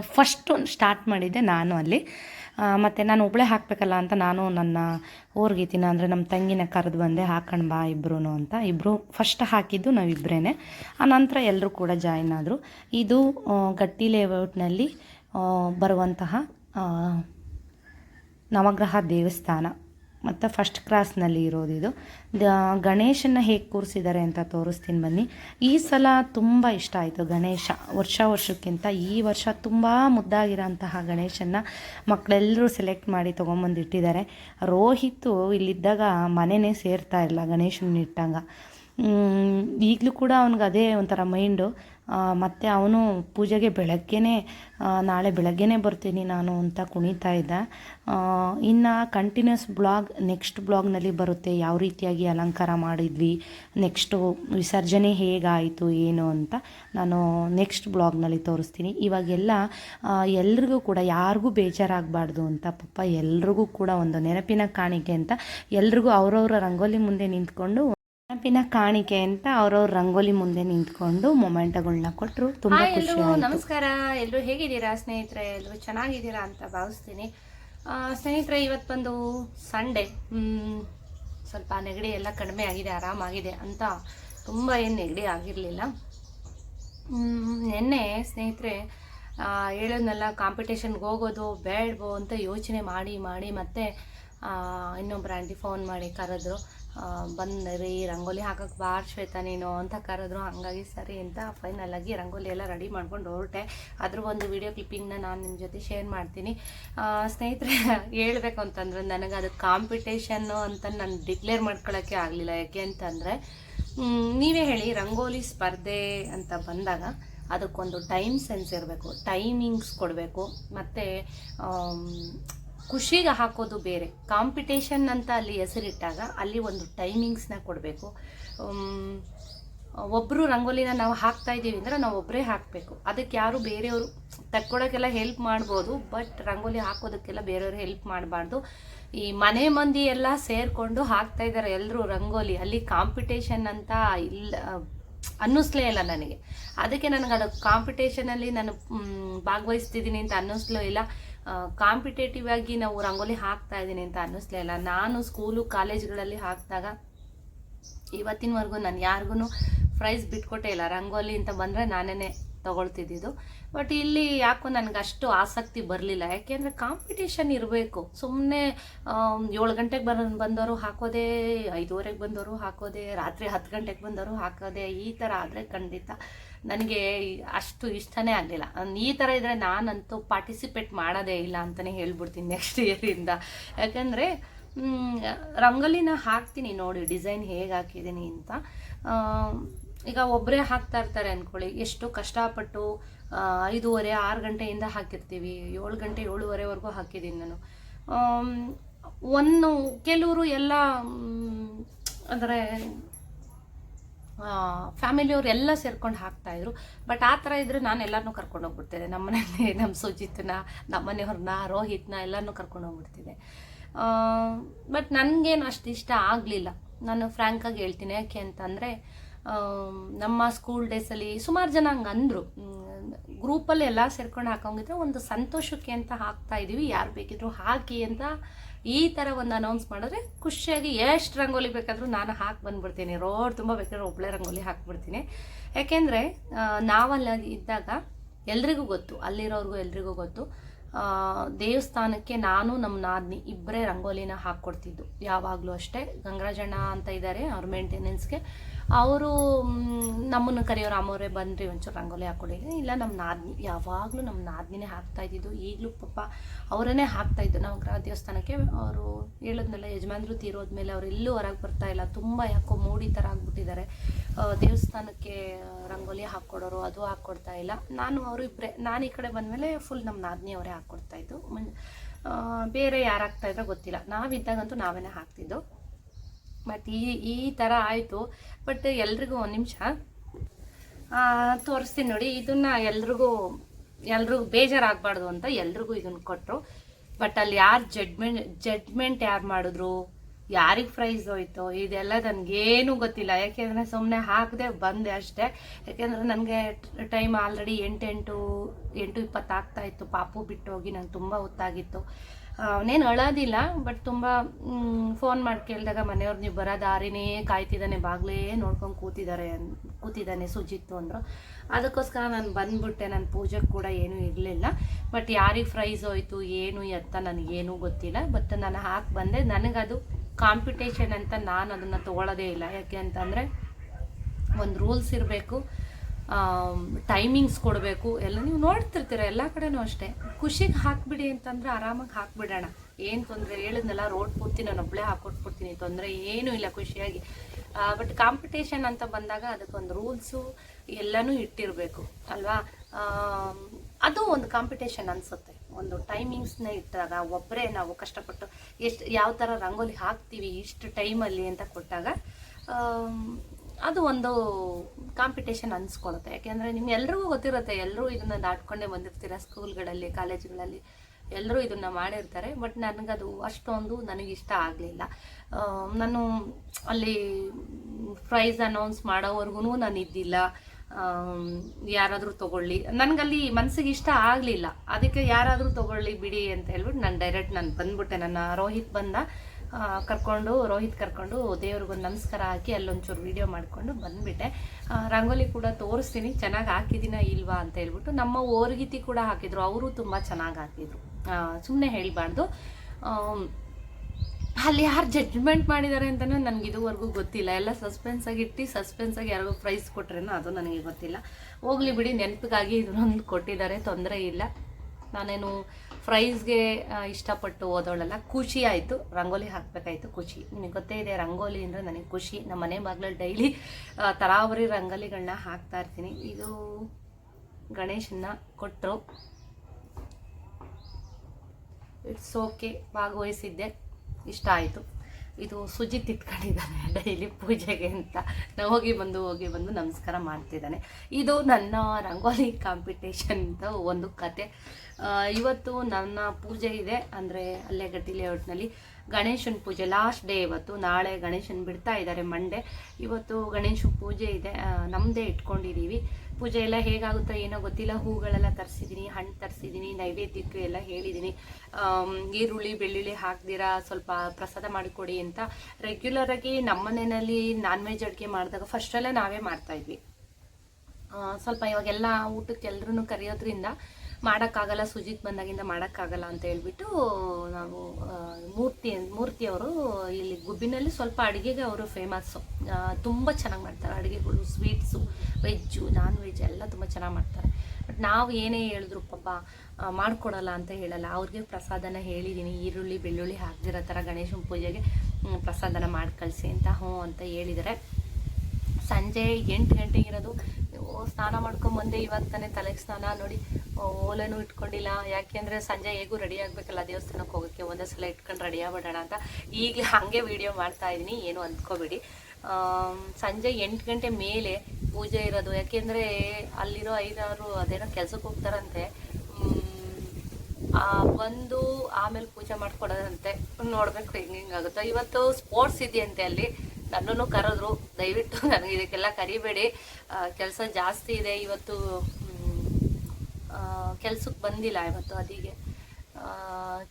ಫಸ್ಟು ಸ್ಟಾರ್ಟ್ ಮಾಡಿದ್ದೆ ನಾನು ಅಲ್ಲಿ. ಮತ್ತು ನಾನು ಒಬ್ಬಳೇ ಹಾಕಬೇಕಲ್ಲ ಅಂತ ನಾನು ನನ್ನ ಊರ್ಗೀತಿನ ಅಂದರೆ ನಮ್ಮ ತಂಗಿನ ಕರೆದು ಬಂದೆ ಹಾಕೊಂಡು ಬಾ ಇಬ್ಬರೂ ಅಂತ. ಇಬ್ಬರು ಫಸ್ಟ್ ಹಾಕಿದ್ದು ನಾವಿಬ್ಬರೇ ನಂತರ ಎಲ್ಲರೂ ಕೂಡ ಜಾಯಿನ್ ಆದರು. ಇದು ಆ, ಗಟ್ಟಿ ಲೇಔಟ್ನಲ್ಲಿ ಆ, ಬರುವಂತಹ ನವಗ್ರಹ ದೇವಸ್ಥಾನ. ಮತ್ತು ಫಸ್ಟ್ ಕ್ರಾಸ್ನಲ್ಲಿ ಇರೋದು ಇದು. ಗಣೇಶನ ಹೇಗೆ ಕೂರಿಸಿದ್ದಾರೆ ಅಂತ ತೋರಿಸ್ತೀನಿ ಬನ್ನಿ. ಈ ಸಲ ತುಂಬ ಇಷ್ಟ ಆಯಿತು ಗಣೇಶ. ವರ್ಷ ವರ್ಷಕ್ಕಿಂತ ಈ ವರ್ಷ ತುಂಬ ಮುದ್ದಾಗಿರೋಂತಹ ಗಣೇಶನ ಮಕ್ಕಳೆಲ್ಲರೂ ಸೆಲೆಕ್ಟ್ ಮಾಡಿ ತೊಗೊಂಬಂದಿಟ್ಟಿದ್ದಾರೆ ರೋಹಿತ್ತು ಇಲ್ಲಿದ್ದಾಗ ಮನೆಯೇ ಸೇರ್ತಾ ಇಲ್ಲ ಗಣೇಶನ ಇಟ್ಟಾಗ. ಈಗಲೂ ಕೂಡ ಅವ್ನಿಗೆ ಅದೇ ಒಂಥರ ಮೈಂಡು ಮತ್ತು ಅವನು ಪೂಜೆಗೆ ಬೆಳಗ್ಗೆನೇ ನಾಳೆ ಬೆಳಗ್ಗೆನೇ ಬರ್ತೀನಿ ನಾನು ಅಂತ ಕುಣಿತಾ ಇದ್ದ. ಇನ್ನು ಕಂಟಿನ್ಯೂಸ್ ಬ್ಲಾಗ್ ನೆಕ್ಸ್ಟ್ ಬ್ಲಾಗ್ನಲ್ಲಿ ಬರುತ್ತೆ ಯಾವ ರೀತಿಯಾಗಿ ಅಲಂಕಾರ ಮಾಡಿದ್ವಿ ನೆಕ್ಸ್ಟು ವಿಸರ್ಜನೆ ಹೇಗಾಯಿತು, ಏನು ಅಂತ ನಾನು ನೆಕ್ಸ್ಟ್ ಬ್ಲಾಗ್ನಲ್ಲಿ ತೋರಿಸ್ತೀನಿ. ಇವಾಗೆಲ್ಲ ಎಲ್ರಿಗೂ ಕೂಡ ಯಾರಿಗೂ ಬೇಜಾರಾಗಬಾರ್ದು ಅಂತ, ಪಾಪ ಎಲ್ರಿಗೂ ಕೂಡ ಒಂದು ನೆನಪಿನ ಕಾಣಿಕೆ ಅಂತ ಎಲ್ರಿಗೂ ಅವರವರ ರಂಗೋಲಿ ಮುಂದೆ ನಿಂತ್ಕೊಂಡು ನೆನಪಿನ ಕಾಣಿಕೆ ಅಂತ ಅವ್ರವ್ರ ರಂಗೋಲಿ ಮುಂದೆ ನಿಂತ್ಕೊಂಡು ಮೊಮೆಂಟ್ಗಳನ್ನ ಕೊಟ್ಟರು ತುಂಬಾ ಖುಷಿ ನಮಸ್ಕಾರ. ಎಲ್ಲರೂ ಹೇಗಿದ್ದೀರಾ? ಸ್ನೇಹಿತರೆ ಎಲ್ಲರೂ ಚೆನ್ನಾಗಿದ್ದೀರಾ ಅಂತ ಭಾವಿಸ್ತೀನಿ. ಸ್ನೇಹಿತರೆ ಇವತ್ತು ಬಂದು ಸಂಡೇ ಸ್ವಲ್ಪ ನೆಗಡಿ ಎಲ್ಲ ಕಡಿಮೆ ಆಗಿದೆ ಆರಾಮಾಗಿದೆ ಅಂತ ತುಂಬ ಏನು ನೆಗಡಿ ಆಗಿರಲಿಲ್ಲ. ನಿನ್ನೆ ಸ್ನೇಹಿತರೆ ಹೇಳೋದ್ನೆಲ್ಲ ಕಾಂಪಿಟೇಷನ್ಗೆ ಹೋಗೋದು ಬೇಡವೋ ಅಂತ ಯೋಚನೆ ಮಾಡಿ ಮಾಡಿ ಮತ್ತೆ ಇನ್ನೊಬ್ಬರ ಆಂಟಿ ಫೋನ್ ಮಾಡಿ ಕರೆದ್ರು. ಬಂದ್ರಿ ರಂಗೋಲಿ ಹಾಕಕ್ಕೆ ಬಾರ್ ಶ್ವೇತ ನೀನು ಅಂತ ಕರೆದ್ರು. ಹಾಗಾಗಿ ಸರಿ ಅಂತ ಫೈನಲ್ ಆಗಿ ರಂಗೋಲಿ ಎಲ್ಲ ರೆಡಿ ಮಾಡ್ಕೊಂಡು ಹೊರಟೆ. ಅದ್ರ ಒಂದು ವಿಡಿಯೋ ಕ್ಲಿಪ್ಪಿಂಗ್ನ ನಾನು ನಿಮ್ಮ ಜೊತೆ ಶೇರ್ ಮಾಡ್ತೀನಿ. ಸ್ನೇಹಿತರೆ, *laughs* ಹೇಳ್ಬೇಕು ಅಂತಂದ್ರೆ ನನಗೆ ಅದು ಕಾಂಪಿಟೇಷನ್ನು ಅಂತ ನಾನು ಡಿಕ್ಲೇರ್ ಮಾಡ್ಕೊಳ್ಳೋಕ್ಕೆ ಆಗಲಿಲ್ಲ. ಯಾಕೆ ಅಂತಂದರೆ ನೀವೇ ಹೇಳಿ ರಂಗೋಲಿ ಸ್ಪರ್ಧೆ ಅಂತ ಬಂದಾಗ ಅದಕ್ಕೊಂದು ಟೈಮ್ ಸೆನ್ಸ್ ಇರಬೇಕು. ಟೈಮಿಂಗ್ಸ್ ಕೊಡಬೇಕು. ಮತ್ತು ಖುಷಿಗೆ ಹಾಕೋದು ಬೇರೆ. ಕಾಂಪಿಟೇಷನ್ ಅಂತ ಅಲ್ಲಿ ಹೆಸರಿಟ್ಟಾಗ ಅಲ್ಲಿ ಒಂದು ಟೈಮಿಂಗ್ಸ್ನ ಕೊಡಬೇಕು. ಒಬ್ಬರು ರಂಗೋಲಿನ ನಾವು ಹಾಕ್ತಾ ಇದ್ದೀವಿ ಅಂದರೆ ನಾವು ಒಬ್ಬರೇ ಹಾಕಬೇಕು. ಅದಕ್ಕೆ ಯಾರು ಬೇರೆಯವರು ತಕ್ಕೊಡೋಕ್ಕೆಲ್ಲ ಹೆಲ್ಪ್ ಮಾಡ್ಬೋದು ಬಟ್ ರಂಗೋಲಿ ಹಾಕೋದಕ್ಕೆಲ್ಲ ಬೇರೆಯವರು ಹೆಲ್ಪ್ ಮಾಡಬಾರ್ದು. ಈ ಮನೆ ಮಂದಿ ಎಲ್ಲ ಸೇರಿಕೊಂಡು ಹಾಕ್ತಾ ಇದ್ದಾರೆ ಎಲ್ಲರೂ ರಂಗೋಲಿ, ಅಲ್ಲಿ ಕಾಂಪಿಟೇಷನ್ ಅಂತ ಇಲ್ಲ, ಅನ್ನಿಸ್ಲೇ ಇಲ್ಲ ನನಗೆ. ಅದಕ್ಕೆ ನನಗೆ ಅದು ಕಾಂಪಿಟೇಷನಲ್ಲಿ ನಾನು ಭಾಗವಹಿಸ್ತಿದ್ದೀನಿ ಅಂತ ಅನ್ನಿಸ್ಲೂ ಇಲ್ಲ. ಕಾಂಪಿಟೇಟಿವ್ ಆಗಿ ನಾವು ರಂಗೋಲಿ ಹಾಕ್ತಾ ಇದ್ದೀನಿ ಅಂತ ಅನ್ನಿಸ್ಲೇ ಇಲ್ಲ. ನಾನು ಸ್ಕೂಲು ಕಾಲೇಜ್ಗಳಲ್ಲಿ ಹಾಕಿದಾಗ ಇವತ್ತಿನವರೆಗೂ ನಾನು ಯಾರಿಗೂ ಪ್ರೈಸ್ ಬಿಟ್ಕೊಟ್ಟೇ ಇಲ್ಲ. ರಂಗೋಲಿ ಅಂತ ಬಂದರೆ ನಾನೇ ತಗೊಳ್ತಿದ್ದಿದ್ದು. ಬಟ್ ಇಲ್ಲಿ ಯಾಕೋ ನನಗೆ ಅಷ್ಟು ಆಸಕ್ತಿ ಬರಲಿಲ್ಲ. ಯಾಕೆಂದರೆ ಕಾಂಪಿಟೇಷನ್ ಇರಬೇಕು. ಸುಮ್ಮನೆ ಏಳು ಗಂಟೆಗೆ ಬರ ಬಂದವರು ಹಾಕೋದೇ, ಐದುವರೆಗೆ ಬಂದವರು ಹಾಕೋದೇ, ರಾತ್ರಿ ಹತ್ತು ಗಂಟೆಗೆ ಬಂದವರು ಹಾಕೋದೇ, ಈ ಥರ ಆದರೆ ಖಂಡಿತ ನನಗೆ ಅಷ್ಟು ಇಷ್ಟನೇ ಆಗಲಿಲ್ಲ. ಈ ಥರ ಇದ್ದರೆ ನಾನಂತೂ ಪಾರ್ಟಿಸಿಪೇಟ್ ಮಾಡೋದೇ ಇಲ್ಲ ಅಂತಲೇ ಹೇಳ್ಬಿಡ್ತೀನಿ ನೆಕ್ಸ್ಟ್ ಇಯರಿಂದ ಯಾಕಂದರೆ ರಂಗೋಲಿನ ಹಾಕ್ತೀನಿ ನೋಡಿ ಡಿಸೈನ್ ಹೇಗೆ ಹಾಕಿದ್ದೀನಿ ಅಂತ. ಈಗ ಒಬ್ಬರೇ ಹಾಕ್ತಾ ಇರ್ತಾರೆ ಅಂದ್ಕೊಳ್ಳಿ ಎಷ್ಟು ಕಷ್ಟಪಟ್ಟು ಐದೂವರೆ, ಆರು ಗಂಟೆಯಿಂದ ಹಾಕಿರ್ತೀವಿ. ಏಳು ಗಂಟೆ, ಏಳುವರೆವರೆಗೂ ಹಾಕಿದ್ದೀನಿ ನಾನು. ಒಂದು ಕೆಲವರು ಎಲ್ಲ ಅಂದರೆ ಫ್ಯಾಮಿಲಿಯವ್ರು ಎಲ್ಲ ಸೇರ್ಕೊಂಡು ಹಾಕ್ತಾಯಿದ್ರು ಬಟ್ ಆ ಥರ ಇದ್ದರೆ ನಾನು ಎಲ್ಲರನ್ನೂ ಕರ್ಕೊಂಡು ಹೋಗ್ಬಿಡ್ತೇನೆ. ನಮ್ಮ *laughs* ನಮ್ಮ ಸುಜಿತ್ನ ನಮ್ಮ ಮನೆಯವ್ರನ್ನ, ರೋಹಿತ್ನ ಎಲ್ಲರನ್ನೂ ಕರ್ಕೊಂಡು ಹೋಗ್ಬಿಡ್ತಿದ್ದೆ ಬಟ್ ನನಗೇನು ಅಷ್ಟು ಇಷ್ಟ ಆಗಲಿಲ್ಲ. ನಾನು ಫ್ರ್ಯಾಂಕಾಗಿ ಹೇಳ್ತೀನಿ. ಯಾಕೆ ಅಂತಂದರೆ ನಮ್ಮ ಸ್ಕೂಲ್ ಡೇಸಲ್ಲಿ ಸುಮಾರು ಜನ ಹಂಗೆ ಅಂದರು. ಗ್ರೂಪಲ್ಲಿ ಎಲ್ಲ ಸೇರ್ಕೊಂಡು ಹಾಕೋಂಗಿದ್ರೆ ಒಂದು ಸಂತೋಷಕ್ಕೆ ಅಂತ ಹಾಕ್ತಾ ಇದ್ದೀವಿ ಯಾರು ಬೇಕಿದ್ರು ಹಾಕಿ ಅಂತ ಈ ಥರ ಒಂದು ಅನೌನ್ಸ್ ಮಾಡಿದ್ರೆ ಖುಷಿಯಾಗಿ ಎಷ್ಟು ರಂಗೋಲಿ ಬೇಕಾದರೂ ನಾನು ಹಾಕಿ ಬಂದ್ಬಿಡ್ತೀನಿ. ರೋಡ್ ತುಂಬ ಬೇಕಾದ್ರೆ ಒಬ್ಬಳೆ ರಂಗೋಲಿ ಹಾಕ್ಬಿಡ್ತೀನಿ. ಯಾಕೆಂದರೆ ನಾವಲ್ಲಿ ಇದ್ದಾಗ ಎಲ್ರಿಗೂ ಗೊತ್ತು, ಅಲ್ಲಿರೋರ್ಗೂ ಎಲ್ರಿಗೂ ಗೊತ್ತು. ದೇವಸ್ಥಾನಕ್ಕೆ ನಾನು ನಮ್ಮ ನಾದ್ನಿ ಇಬ್ಬರೇ ರಂಗೋಲಿನ ಹಾಕ್ಕೊಡ್ತಿದ್ದು. ಯಾವಾಗಲೂ ಅಷ್ಟೇ. ಗಂಗರಾಜಣ್ಣ ಅಂತ ಇದ್ದಾರೆ ಅವ್ರ ಮೇಂಟೆನೆನ್ಸ್ಗೆ ಅವರು ನಮ್ಮನ್ನು ಕರೆಯೋರು ಅಮ್ಮವರೇ ಬಂದ್ರಿ ಒಂಚೂರು ರಂಗೋಲಿ ಹಾಕ್ಕೊಡಿ ಇಲ್ಲ, ನಮ್ಮ ನಾದ್ನಿ, ಯಾವಾಗಲೂ ನಮ್ಮ ನಾದ್ನಿನೇ ಹಾಕ್ತಾ ಇದ್ದಿದ್ದು. ಈಗಲೂ ಪಾಪ ಅವರನ್ನೇ ಹಾಕ್ತಾ ಇದ್ದು. ನಾವು ಗ್ರಹ ದೇವಸ್ಥಾನಕ್ಕೆ ಅವರು ಹೇಳೋದ್ನೆಲ್ಲ ಯಜಮಾನ್ರು ತೀರೋದ್ಮೇಲೆ ಅವ್ರು ಎಲ್ಲೂ ಹೊರಗೆ ಬರ್ತಾ ಇಲ್ಲ. ತುಂಬ ಯಾಕೋ ಮೂಡಿ ಥರ ಆಗ್ಬಿಟ್ಟಿದ್ದಾರೆ. ದೇವಸ್ಥಾನಕ್ಕೆ ರಂಗೋಲಿ ಹಾಕ್ಕೊಡೋರು, ಅದು ಹಾಕ್ಕೊಡ್ತಾ ಇಲ್ಲ. ನಾನು, ಅವರು ಇಬ್ಬರೇ ನಾನು ಈ ಕಡೆ ಬಂದಮೇಲೆ ಫುಲ್ ನಮ್ಮ ನಾದ್ನಿ ಅವರೇ ಹಾಕ್ಕೊಡ್ತಾ ಇದ್ದು. ಬೇರೆ ಯಾರು ಹಾಕ್ತಾ ಇದ್ರೋ ಗೊತ್ತಿಲ್ಲ. ನಾವಿದ್ದಾಗಂತೂ ನಾವೇನೇ ಹಾಕ್ತಿದ್ದು. ಬಟ್ ಈ ಈ ಥರ ಆಯಿತು. ಬಟ್ ಎಲ್ರಿಗೂ ಒಂದು ನಿಮಿಷ. ತೋರಿಸ್ತೀನಿ ನೋಡಿ, ಇದನ್ನ ಎಲ್ರಿಗೂ ಎಲ್ರಿಗೂ ಬೇಜಾರಾಗಬಾರ್ದು ಅಂತ ಎಲ್ರಿಗೂ ಇದನ್ನು ಕೊಟ್ಟರು ಬಟ್ ಅಲ್ಲಿ ಯಾರು ಜಡ್ಮೆಂಟ್ ಜಡ್ಮೆಂಟ್ ಯಾರು ಮಾಡಿದ್ರು? ಯಾರಿಗೆ ಪ್ರೈಸ್ ಹೋಯ್ತು? ಇದೆಲ್ಲ ನನಗೇನು ಗೊತ್ತಿಲ್ಲ. ಯಾಕೆಂದರೆ ಸುಮ್ಮನೆ ಹಾಕದೆ ಬಂದೆ ಅಷ್ಟೇ. ಯಾಕೆಂದರೆ ನನಗೆ ಟೈಮ್ ಆಲ್ರೆಡಿ ಎಂಟೆಂಟು, ಎಂಟು ಇಪ್ಪತ್ತು ಆಗ್ತಾಯಿತ್ತು ಪಾಪು ಬಿಟ್ಟು ಹೋಗಿ ನಂಗೆ ತುಂಬ ಹೊತ್ತಾಗಿತ್ತು. ಅವನೇನು ಅಳೋದಿಲ್ಲ ಬಟ್ ತುಂಬ ಫೋನ್ ಮಾಡಿ ಕೇಳಿದಾಗ ಮನೆಯವ್ರು ನೀವು ಬರೋ ದಾರಿನೇ ಕಾಯ್ತಿದ್ದಾನೆ, ಬಾಗ್ಲೇ ನೋಡ್ಕೊಂಡು ಕೂತಿದ್ದಾರೆ ಕೂತಿದ್ದಾನೆ ಸುಜಿತ್ತು ಅಂದರು. ಅದಕ್ಕೋಸ್ಕರ ನಾನು ಬಂದ್ಬಿಟ್ಟೆ ನನ್ನ ಪೂಜೆಗೆ ಕೂಡ ಏನೂ ಇರಲಿಲ್ಲ. ಬಟ್ ಯಾರಿಗೆ ಪ್ರೈಸ್ ಹೋಯಿತು, ಏನು ಎತ್ತ ನನಗೇನೂ ಗೊತ್ತಿಲ್ಲ. ಬಟ್ ನಾನು ಹಾಕಿ ಬಂದೆ, ನನಗದು ಕಾಂಪಿಟೇಷನ್ ಅಂತ ನಾನು ಅದನ್ನು ತೊಗೊಳ್ಳೋದೇ ಇಲ್ಲ. ಯಾಕೆ ಅಂತಂದರೆ, ಒಂದು ರೂಲ್ಸ್ ಇರಬೇಕು. ಟೈಮಿಂಗ್ಸ್ ಕೊಡಬೇಕು. ಎಲ್ಲ ನೀವು ನೋಡ್ತಿರ್ತೀರ, ಎಲ್ಲ ಕಡೆನೂ ಅಷ್ಟೇ. ಖುಷಿಗೆ ಹಾಕ್ಬಿಡಿ ಅಂತಂದ್ರೆ ಆರಾಮಾಗಿ ಹಾಕ್ಬಿಡೋಣ. ಏನು ತೊಂದರೆ ಹೇಳಿದ್ನಲ್ಲ ರೋಡ್ ಪೂರ್ತಿ ನಾನು ಒಬ್ಬಳೇ ಹಾಕೊಟ್ಬಿಡ್ತೀನಿ. ತೊಂದರೆ ಏನೂ ಇಲ್ಲ ಖುಷಿಯಾಗಿ. ಬಟ್ ಕಾಂಪಿಟೇಷನ್ ಅಂತ ಬಂದಾಗ ಅದಕ್ಕೊಂದು ರೂಲ್ಸು ಎಲ್ಲನೂ ಇಟ್ಟಿರಬೇಕು, ಅಲ್ವಾ? ಅದು ಒಂದು ಕಾಂಪಿಟೇಷನ್ ಅನಿಸುತ್ತೆ. ಒಂದು ಟೈಮಿಂಗ್ಸ್ನ ಇಟ್ಟಾಗ ಒಬ್ಬರೇ ನಾವು ಕಷ್ಟಪಟ್ಟು ಎಷ್ಟು, ಯಾವ ಥರ ರಂಗೋಲಿ ಹಾಕ್ತೀವಿ, ಇಷ್ಟು ಟೈಮಲ್ಲಿ ಅಂತ ಕೊಟ್ಟಾಗ ಅದು ಒಂದು ಕಾಂಪಿಟೇಷನ್ ಅನ್ಸ್ಕೊಳುತ್ತೆ ಯಾಕೆಂದರೆ ನಿಮ್ಗೆ ಎಲ್ರಿಗೂ ಗೊತ್ತಿರುತ್ತೆ ಎಲ್ಲರೂ ಇದನ್ನ ದಾಟ್ಕೊಂಡೇ ಬಂದಿರ್ತೀರ ಸ್ಕೂಲ್ಗಳಲ್ಲಿ, ಕಾಲೇಜುಗಳಲ್ಲಿ. ಎಲ್ಲರೂ ಇದನ್ನ ಮಾಡಿರ್ತಾರೆ, ಬಟ್ ನನಗದು ಅಷ್ಟೊಂದು ನನಗೆ ಇಷ್ಟ ಆಗಲಿಲ್ಲ ನಾನು ಅಲ್ಲಿ ಪ್ರೈಸ್ ಅನೌನ್ಸ್ ಮಾಡೋವರೆಗೂ ನಾನು ಇದ್ದಿಲ್ಲ ಯಾರಾದರೂ ತಗೊಳ್ಳಿ. ನನಗಲ್ಲಿ ಮನಸ್ಸಿಗೆ ಇಷ್ಟ ಆಗಲಿಲ್ಲ. ಅದಕ್ಕೆ ಯಾರಾದರೂ ತಗೊಳ್ಳಿ ಬಿಡಿ ಅಂತ ಹೇಳ್ಬಿಟ್ಟು ನಾನು ಡೈರೆಕ್ಟ್ ನಾನು ಬಂದ್ಬಿಟ್ಟೆ. ನನ್ನ ರೋಹಿತ್ ಬಂದ. ಕರ್ಕೊಂಡು, ರೋಹಿತ್ ಕರ್ಕೊಂಡು ದೇವ್ರಿಗೊಂದು ನಮಸ್ಕಾರ ಹಾಕಿ ಅಲ್ಲೊಂಚೂರು ವಿಡಿಯೋ ಮಾಡಿಕೊಂಡು ಬಂದ್ಬಿಟ್ಟೆ. ರಂಗೋಲಿ ಕೂಡ ತೋರಿಸ್ತೀನಿ. ಚೆನ್ನಾಗಿ ಹಾಕಿದ್ದೀನ ಇಲ್ವಾ ಅಂತ ಹೇಳ್ಬಿಟ್ಟು ನಮ್ಮ ಓರ್ಗಿತಿ ಕೂಡ ಹಾಕಿದ್ರು. ಅವರು ತುಂಬ ಚೆನ್ನಾಗಿ ಹಾಕಿದ್ರು. ಸುಮ್ಮನೆ ಹೇಳಬಾರ್ದು. ಅಲ್ಲಿ ಯಾರು ಜಡ್ಜ್ಮೆಂಟ್ ಮಾಡಿದ್ದಾರೆ ಅಂತಲೂ ನನಗೆ ಇದುವರೆಗೂ ಗೊತ್ತಿಲ್ಲ. ಎಲ್ಲ ಸಸ್ಪೆನ್ಸ್ ಆಗಿ ಇಟ್ಟು ಸಸ್ಪೆನ್ಸ್ ಆಗಿ ಯಾರಿಗೂ ಪ್ರೈಸ್ ಕೊಟ್ರೇನೋ ಅದು ನನಗೆ ಗೊತ್ತಿಲ್ಲ. ಹೋಗ್ಲಿ ಬಿಡಿ, ನೆನಪಿಗಾಗಿ ಇದನ್ನೊಂದು ಕೊಟ್ಟಿದ್ದಾರೆ. ತೊಂದರೆ ಇಲ್ಲ. ನಾನೇನು ಪ್ರೈಸ್ಗೆ ಇಷ್ಟಪಟ್ಟು ಓದೋಳಲ್ಲ ಖುಷಿ ಆಯಿತು. ರಂಗೋಲಿ ಹಾಕಬೇಕಾಯ್ತು, ಖುಷಿ. ನಿಮಗೆ ಗೊತ್ತೇ ಇದೆ, ರಂಗೋಲಿ ಅಂದರೆ ನನಗೆ ಖುಷಿ. ನಮ್ಮ ಮನೆ ಬಾಗಿಲಲ್ಲಿ ಡೈಲಿ ತರಾವರಿ ರಂಗೋಲಿಗಳನ್ನ ಹಾಕ್ತಾ ಇರ್ತೀನಿ. ಇದು ಗಣೇಶನ್ನ ಕೊಟ್ಟರು ಇಟ್ಸ್ ಓಕೆ ಭಾಗವಹಿಸಿದ್ದೆ. ಇಷ್ಟ ಆಯಿತು. ಇದು ಸುಜಿತ್ ಇಟ್ಕೊಂಡಿದ್ದಾನೆ *laughs* ಡೈಲಿ ಪೂಜೆಗೆ ಅಂತ. ನಾವು ಹೋಗಿ ಬಂದು ಹೋಗಿ ಬಂದು ನಮಸ್ಕಾರ ಮಾಡ್ತಿದ್ದಾನೆ. ಇದು ನನ್ನ ರಂಗೋಲಿ ಕಾಂಪಿಟೇಷನ್ದು ಒಂದು ಕತೆ. ಇವತ್ತು ನನ್ನ ಪೂಜೆ ಇದೆ. ಅಂದರೆ ಅಲ್ಲೇ ಗಟ್ಟಿ ಲೇಔಟ್ನಲ್ಲಿ ಗಣೇಶನ ಪೂಜೆ. ಲಾಸ್ಟ್ ಡೇ ಇವತ್ತು. ನಾಳೆ ಗಣೇಶನ್ ಬಿಡ್ತಾ ಇದ್ದಾರೆ ಮಂಡೇ ಇವತ್ತು ಗಣೇಶ ಪೂಜೆ ಇದೆ. ನಮ್ಮದೇ ಇಟ್ಕೊಂಡಿದ್ದೀವಿ ಪೂಜೆ ಎಲ್ಲ ಹೇಗಾಗುತ್ತೋ ಏನೋ ಗೊತ್ತಿಲ್ಲ. ಹೂಗಳೆಲ್ಲ ತರಿಸಿದ್ದೀನಿ ಹಣ್ಣು ತರಿಸಿದ್ದೀನಿ ನೈವೇದ್ಯಕ್ಕೆ ಎಲ್ಲ ಹೇಳಿದ್ದೀನಿ. ಈರುಳ್ಳಿ ಬೆಳ್ಳುಳ್ಳಿ ಹಾಕ್ದಿರಾ ಸ್ವಲ್ಪ ಪ್ರಸಾದ ಮಾಡಿಕೊಡಿ ಅಂತ ರೆಗ್ಯುಲರ್ ಆಗಿ ನಮ್ಮ ಮನೆಯಲ್ಲಿ ನಾನ್ ವೆಜ್ ಅಡುಗೆ ಮಾಡಿದಾಗ ಫಸ್ಟಲ್ಲೇ ನಾವೇ ಮಾಡ್ತಾ ಇದ್ವಿ. ಆ, ಸ್ವಲ್ಪ ಇವಾಗೆಲ್ಲ ಊಟಕ್ಕೆ ಎಲ್ರೂ ಕರೆಯೋದ್ರಿಂದ ಮಾಡೋಕ್ಕಾಗಲ್ಲ ಸುಜಿತ್ ಬಂದಾಗಿಂದ ಮಾಡೋಕ್ಕಾಗಲ್ಲ ಅಂತ ಹೇಳ್ಬಿಟ್ಟು ನಾವು ಮೂರ್ತಿ ಮೂರ್ತಿಯವರು ಇಲ್ಲಿ ಗುಬ್ಬಿನಲ್ಲಿ ಸ್ವಲ್ಪ ಅಡುಗೆಗೆ ಅವರು ಫೇಮಸ್ಸು ತುಂಬ ಚೆನ್ನಾಗಿ ಮಾಡ್ತಾರೆ ಅಡುಗೆಗಳು ಸ್ವೀಟ್ಸು ವೆಜ್ಜು ನಾನ್ ವೆಜ್ ಎಲ್ಲ ತುಂಬ ಚೆನ್ನಾಗಿ ಮಾಡ್ತಾರೆ. ಬಟ್ ನಾವು ಏನೇ ಹೇಳಿದ್ರು ಪಾಪ ಮಾಡ್ಕೊಡಲ್ಲ ಅಂತ ಹೇಳಲ್ಲ. ಅವ್ರಿಗೆ ಪ್ರಸಾದನ ಹೇಳಿದ್ದೀನಿ ಈರುಳ್ಳಿ ಬೆಳ್ಳುಳ್ಳಿ ಹಾಕ್ದಿರೋ ಥರ ಗಣೇಶನ ಪೂಜೆಗೆ ಪ್ರಸಾದನ ಮಾಡಿ ಕಳಿಸಿ ಅಂತ ಹ್ಞೂ ಅಂತ ಹೇಳಿದರೆ. ಸಂಜೆ ಎಂಟು ಗಂಟೆಗೆ ಇರೋದು ಓ, ಸ್ನಾನ ಮಾಡ್ಕೊಂಬಂದೆ ಇವಾಗ ತಾನೇ ತಲೆಗೆ ಸ್ನಾನ ನೋಡಿ ಓಲೆನೂ ಇಟ್ಕೊಂಡಿಲ್ಲ. ಯಾಕೆಂದರೆ ಸಂಜೆ ಹೇಗೂ ರೆಡಿ ಆಗಬೇಕಲ್ಲ ದೇವಸ್ಥಾನಕ್ಕೆ ಹೋಗೋಕ್ಕೆ. ಒಂದೇ ಸಲ ಇಟ್ಕೊಂಡು ರೆಡಿ ಆಗ್ಬಿಡೋಣ ಅಂತ ಈಗಲೇ ಹಾಗೆ ವಿಡಿಯೋ ಮಾಡ್ತಾ ಇದ್ದೀನಿ ಏನು ಅಂದ್ಕೋಬೇಡಿ. ಸಂಜೆ ಎಂಟು ಗಂಟೆ ಮೇಲೆ ಪೂಜೆ ಇರೋದು. ಯಾಕೆಂದರೆ ಅಲ್ಲಿರೋ ಐದಾರು ಅದೇನೋ ಕೆಲ್ಸಕ್ಕೆ ಹೋಗ್ತಾರಂತೆ. ಬಂದು ಆಮೇಲೆ ಪೂಜೆ ಮಾಡ್ಕೊಡೋದಂತೆ. ನೋಡ್ಬೇಕು ಹೆಂಗೆ ಹೆಂಗಾಗುತ್ತೋ ಇವತ್ತು ಸ್ಪೋರ್ಟ್ಸ್ ಇದೆಯಂತೆ ಅಲ್ಲಿ. ನನ್ನನ್ನು ಕರೆದ್ರು. ದಯವಿಟ್ಟು ನನಗೆ ಇದಕ್ಕೆಲ್ಲ ಕರಿಬೇಡಿ. ಕೆಲಸ ಜಾಸ್ತಿ ಇದೆ. ಇವತ್ತು ಕೆಲ್ಸಕ್ಕೆ ಬಂದಿಲ್ಲ ಇವತ್ತು ಅದೀಗೆ.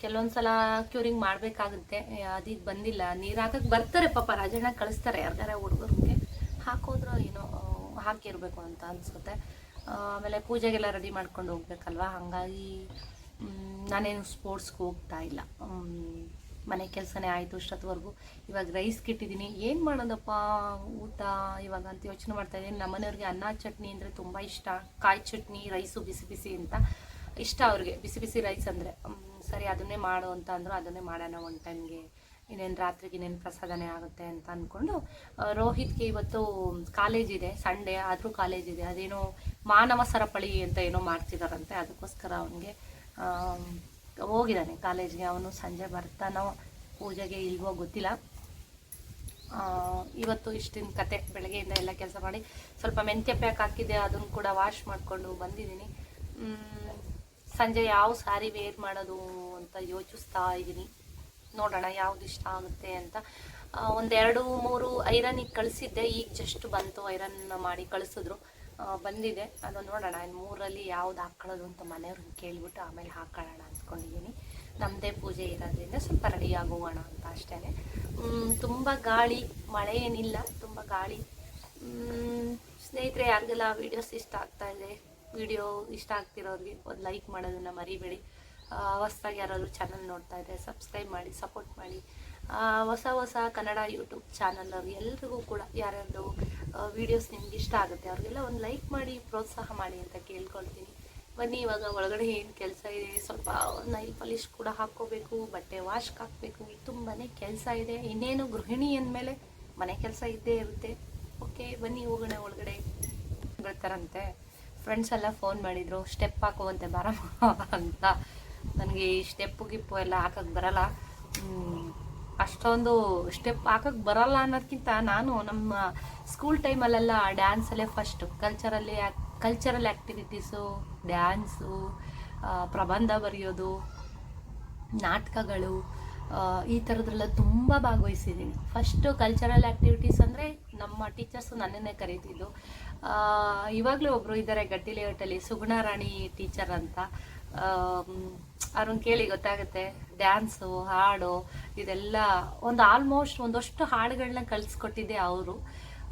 ಕೆಲವೊಂದು ಸಲ ಕ್ಯೂರಿಂಗ್ ಮಾಡಬೇಕಾಗುತ್ತೆ. ಅದೀಗ ಬಂದಿಲ್ಲ. ನೀರು ಹಾಕಕ್ಕೆ ಬರ್ತಾರೆ ಪಾಪ. ರಾಜಣ್ಣ ಕಳಿಸ್ತಾರೆ. ಯಾರ್ದಾರ ಹುಡುಗರಿಗೆ ಹಾಕೋದ್ರು ಏನೋ ಹಾಕಿರಬೇಕು ಅಂತ ಅನಿಸುತ್ತೆ. ಆಮೇಲೆ ಪೂಜೆಗೆಲ್ಲ ರೆಡಿ ಮಾಡ್ಕೊಂಡು ಹೋಗ್ಬೇಕಲ್ವಾ? ಹಾಗಾಗಿ ನಾನೇನು ಸ್ಪೋರ್ಟ್ಸ್ಗೆ ಹೋಗ್ತಾ ಇಲ್ಲ. ಮನೆ ಕೆಲಸನೇ ಆಯಿತು ಅಷ್ಟೊತ್ತವರೆಗೂ. ಇವಾಗ ರೈಸ್ ಕಿಟ್ಟಿದ್ದೀನಿ ಏನು ಮಾಡೋದಪ್ಪ? ಊಟ ಇವಾಗ ಅಂತ ಯೋಚನೆ ಮಾಡ್ತಾ ಇದ್ದೀನಿ. ನಮ್ಮನೆಯವ್ರಿಗೆ ಅನ್ನ, ಚಟ್ನಿ ಅಂದರೆ ತುಂಬ ಇಷ್ಟ. ಕಾಯಿ ಚಟ್ನಿ ರೈಸು ಬಿಸಿ ಬಿಸಿ ಅಂತ ಇಷ್ಟ ಅವ್ರಿಗೆ. ಬಿಸಿ ಬಿಸಿ ರೈಸ್ ಅಂದರೆ ಸರಿ, ಅದನ್ನೇ ಮಾಡು ಅಂತ ಅಂದರು, ಅದನ್ನೇ ಮಾಡೋಣ ಒನ್ ಟೈಮ್ಗೆ ಇನ್ನೇನು ರಾತ್ರಿಗೆ ಇನ್ನೇನು ಪ್ರಸಾದನೇ ಆಗುತ್ತೆ ಅಂತ ಅಂದ್ಕೊಂಡು ರೋಹಿತ್ಗೆ ಇವತ್ತು ಕಾಲೇಜ್ ಇದೆ ಸಂಡೇ ಆದರೂ ಕಾಲೇಜ್ ಇದೆ. ಅದೇನೋ ಮಾನವ ಸರಪಳಿ ಅಂತ ಏನೋ ಮಾಡ್ತಿದ್ದಾರಂತೆ ಅದಕ್ಕೋಸ್ಕರ ಅವನಿಗೆ ಹೋಗಿದ್ದಾನೆ ಕಾಲೇಜ್ಗೆ ಅವನು ಸಂಜೆ ಬರ್ತಾನೋ, ಪೂಜೆಗೆ ಇಲ್ವೋ ಗೊತ್ತಿಲ್ಲ. ಇವತ್ತು ಇಷ್ಟಿನ ಕತೆ. ಬೆಳಗ್ಗೆಯಿಂದ ಎಲ್ಲ ಕೆಲಸ ಮಾಡಿ ಸ್ವಲ್ಪ ಮೆಂತ್ಯ ಪ್ಯಾಕ್ ಹಾಕಿದ್ದೆ, ಅದನ್ನು ಕೂಡ ವಾಶ್ ಮಾಡಿಕೊಂಡು ಬಂದಿದ್ದೀನಿ. ಸಂಜೆ ಯಾವ ಸಾರಿ ವೇರ್ ಮಾಡೋದು ಅಂತ ಯೋಚಿಸ್ತಾ ಇದ್ದೀನಿ. ನೋಡೋಣ ಯಾವ್ದು ಇಷ್ಟ ಆಗುತ್ತೆ ಅಂತ. ಒಂದೆರಡು ಮೂರು ಐರನಿಗೆ ಕಳಿಸಿದ್ದೆ. ಈಗ ಜಸ್ಟ್ ಬಂತು, ಐರನ್ ಮಾಡಿ ಕಳಿಸಿದ್ರು. ಬಂದಿದೆ. ಅದು ನೋಡೋಣ. ಇನ್ನು ಮೂರಲ್ಲಿ ಯಾವ್ದು ಹಾಕೊಳ್ಳೋದು ಅಂತ ಮನೆಯವ್ರನ್ನ ಕೇಳಿಬಿಟ್ಟು ಆಮೇಲೆ ಹಾಕೊಳ್ಳೋಣ ಅಂದ್ಕೊಂಡಿದ್ದೀನಿ ನಮ್ಮದೇ ಪೂಜೆ ಇರೋದ್ರಿಂದ ಸ್ವಲ್ಪ ರೆಡಿ ಆಗೋಗೋಣ ಅಂತ ಅಷ್ಟೇ ತುಂಬ ಗಾಳಿ, ಮಳೆ ಏನಿಲ್ಲ. ತುಂಬ ಗಾಳಿ. ಸ್ನೇಹಿತರೆ, ಯಾರಿಗೆಲ್ಲ ವೀಡಿಯೋಸ್ ಇಷ್ಟ ಆಗ್ತಾ ಇದೆ? ವಿಡಿಯೋ ಇಷ್ಟ ಆಗ್ತಿರೋರಿಗೆ ಒಂದು ಲೈಕ್ ಮಾಡೋದನ್ನು ಮರಿಬೇಡಿ. ಹೊಸ್ದಾಗಿ ಯಾರಾದರೂ ಚಾನಲ್ ನೋಡ್ತಾ ಇದ್ದರೆ ಸಬ್ಸ್ಕ್ರೈಬ್ ಮಾಡಿ, ಸಪೋರ್ಟ್ ಮಾಡಿ. ಹೊಸ ಹೊಸ ಕನ್ನಡ ಯೂಟ್ಯೂಬ್ ಚಾನಲ್ ಅವ್ರು ಎಲ್ರಿಗೂ ಕೂಡ ಯಾರ್ಯಾರು ವೀಡಿಯೋಸ್ ನಿಮ್ಗೆ ಇಷ್ಟ ಆಗುತ್ತೆ, ಅವ್ರಿಗೆಲ್ಲ ಒಂದು ಲೈಕ್ ಮಾಡಿ, ಪ್ರೋತ್ಸಾಹ ಮಾಡಿ ಅಂತ ಕೇಳ್ಕೊಳ್ತೀನಿ. ಬನ್ನಿ, ಇವಾಗ ಒಳಗಡೆ ಏನು ಕೆಲಸ ಇದೆ, ಸ್ವಲ್ಪ ನೈಲ್ ಪಾಲಿಷ್ ಕೂಡ ಹಾಕ್ಕೋಬೇಕು, ಬಟ್ಟೆ ವಾಶ್ಗೆ ಹಾಕಬೇಕು ತುಂಬಾ ಕೆಲಸ ಇದೆ. ಇನ್ನೇನು ಗೃಹಿಣಿ ಅಂದಮೇಲೆ ಮನೆ ಕೆಲಸ ಇದ್ದೇ ಇರುತ್ತೆ. ಓಕೆ ಬನ್ನಿ, ಹೋಗೋಣ ಒಳಗಡೆ. ಬರ್ತಾರಂತೆ. ಫ್ರೆಂಡ್ಸ್ ಎಲ್ಲ ಫೋನ್ ಮಾಡಿದ್ರು ಸ್ಟೆಪ್ ಹಾಕುವಂತೆ ಬರಮ್ಮ *laughs* ಅಂತ. ನನಗೆ ಈ ಸ್ಟೆಪ್ಪು ಗಿಪ್ಪು ಎಲ್ಲ ಹಾಕಕ್ಕೆ ಬರಲ್ಲ. ಅಷ್ಟೊಂದು ಸ್ಟೆಪ್ ಹಾಕಕ್ಕೆ ಬರಲ್ಲ ಅನ್ನೋದಕ್ಕಿಂತ ನಾನು ನಮ್ಮ ಸ್ಕೂಲ್ ಟೈಮಲ್ಲೆಲ್ಲ ಡ್ಯಾನ್ಸಲ್ಲೇ ಫಸ್ಟ್ ಕಲ್ಚರಲ್ಲಿ ಕಲ್ಚರಲ್ ಆ್ಯಕ್ಟಿವಿಟೀಸು ಡ್ಯಾನ್ಸು ಪ್ರಬಂಧ ಬರೆಯೋದು, ನಾಟಕಗಳು ಈ ಥರದ್ರೆಲ್ಲ ತುಂಬ ಭಾಗವಹಿಸಿದ್ದೀನಿ. ಫಸ್ಟು ಕಲ್ಚರಲ್ ಆ್ಯಕ್ಟಿವಿಟೀಸ್ ಅಂದರೆ ನಮ್ಮ ಟೀಚರ್ಸು ನನ್ನನ್ನೇ ಕರೀತಿದ್ದು. ಇವಾಗಲೂ ಒಬ್ಬರು ಇದ್ದಾರೆ ಗಟ್ಟಿ ಲೇಔಟಲ್ಲಿ ಸುಗುಣ ರಾಣಿ ಟೀಚರ್ ಅಂತ. ಅವ್ರನ್ನ ಕೇಳಿ ಗೊತ್ತಾಗುತ್ತೆ. ಡ್ಯಾನ್ಸು ಹಾಡು, ಇದೆಲ್ಲ ಒಂದು ಆಲ್ಮೋಸ್ಟ್ ಒಂದಷ್ಟು ಹಾಡುಗಳನ್ನ ಕಲಿಸ್ಕೊಟ್ಟಿದ್ದೆ ಅವರು.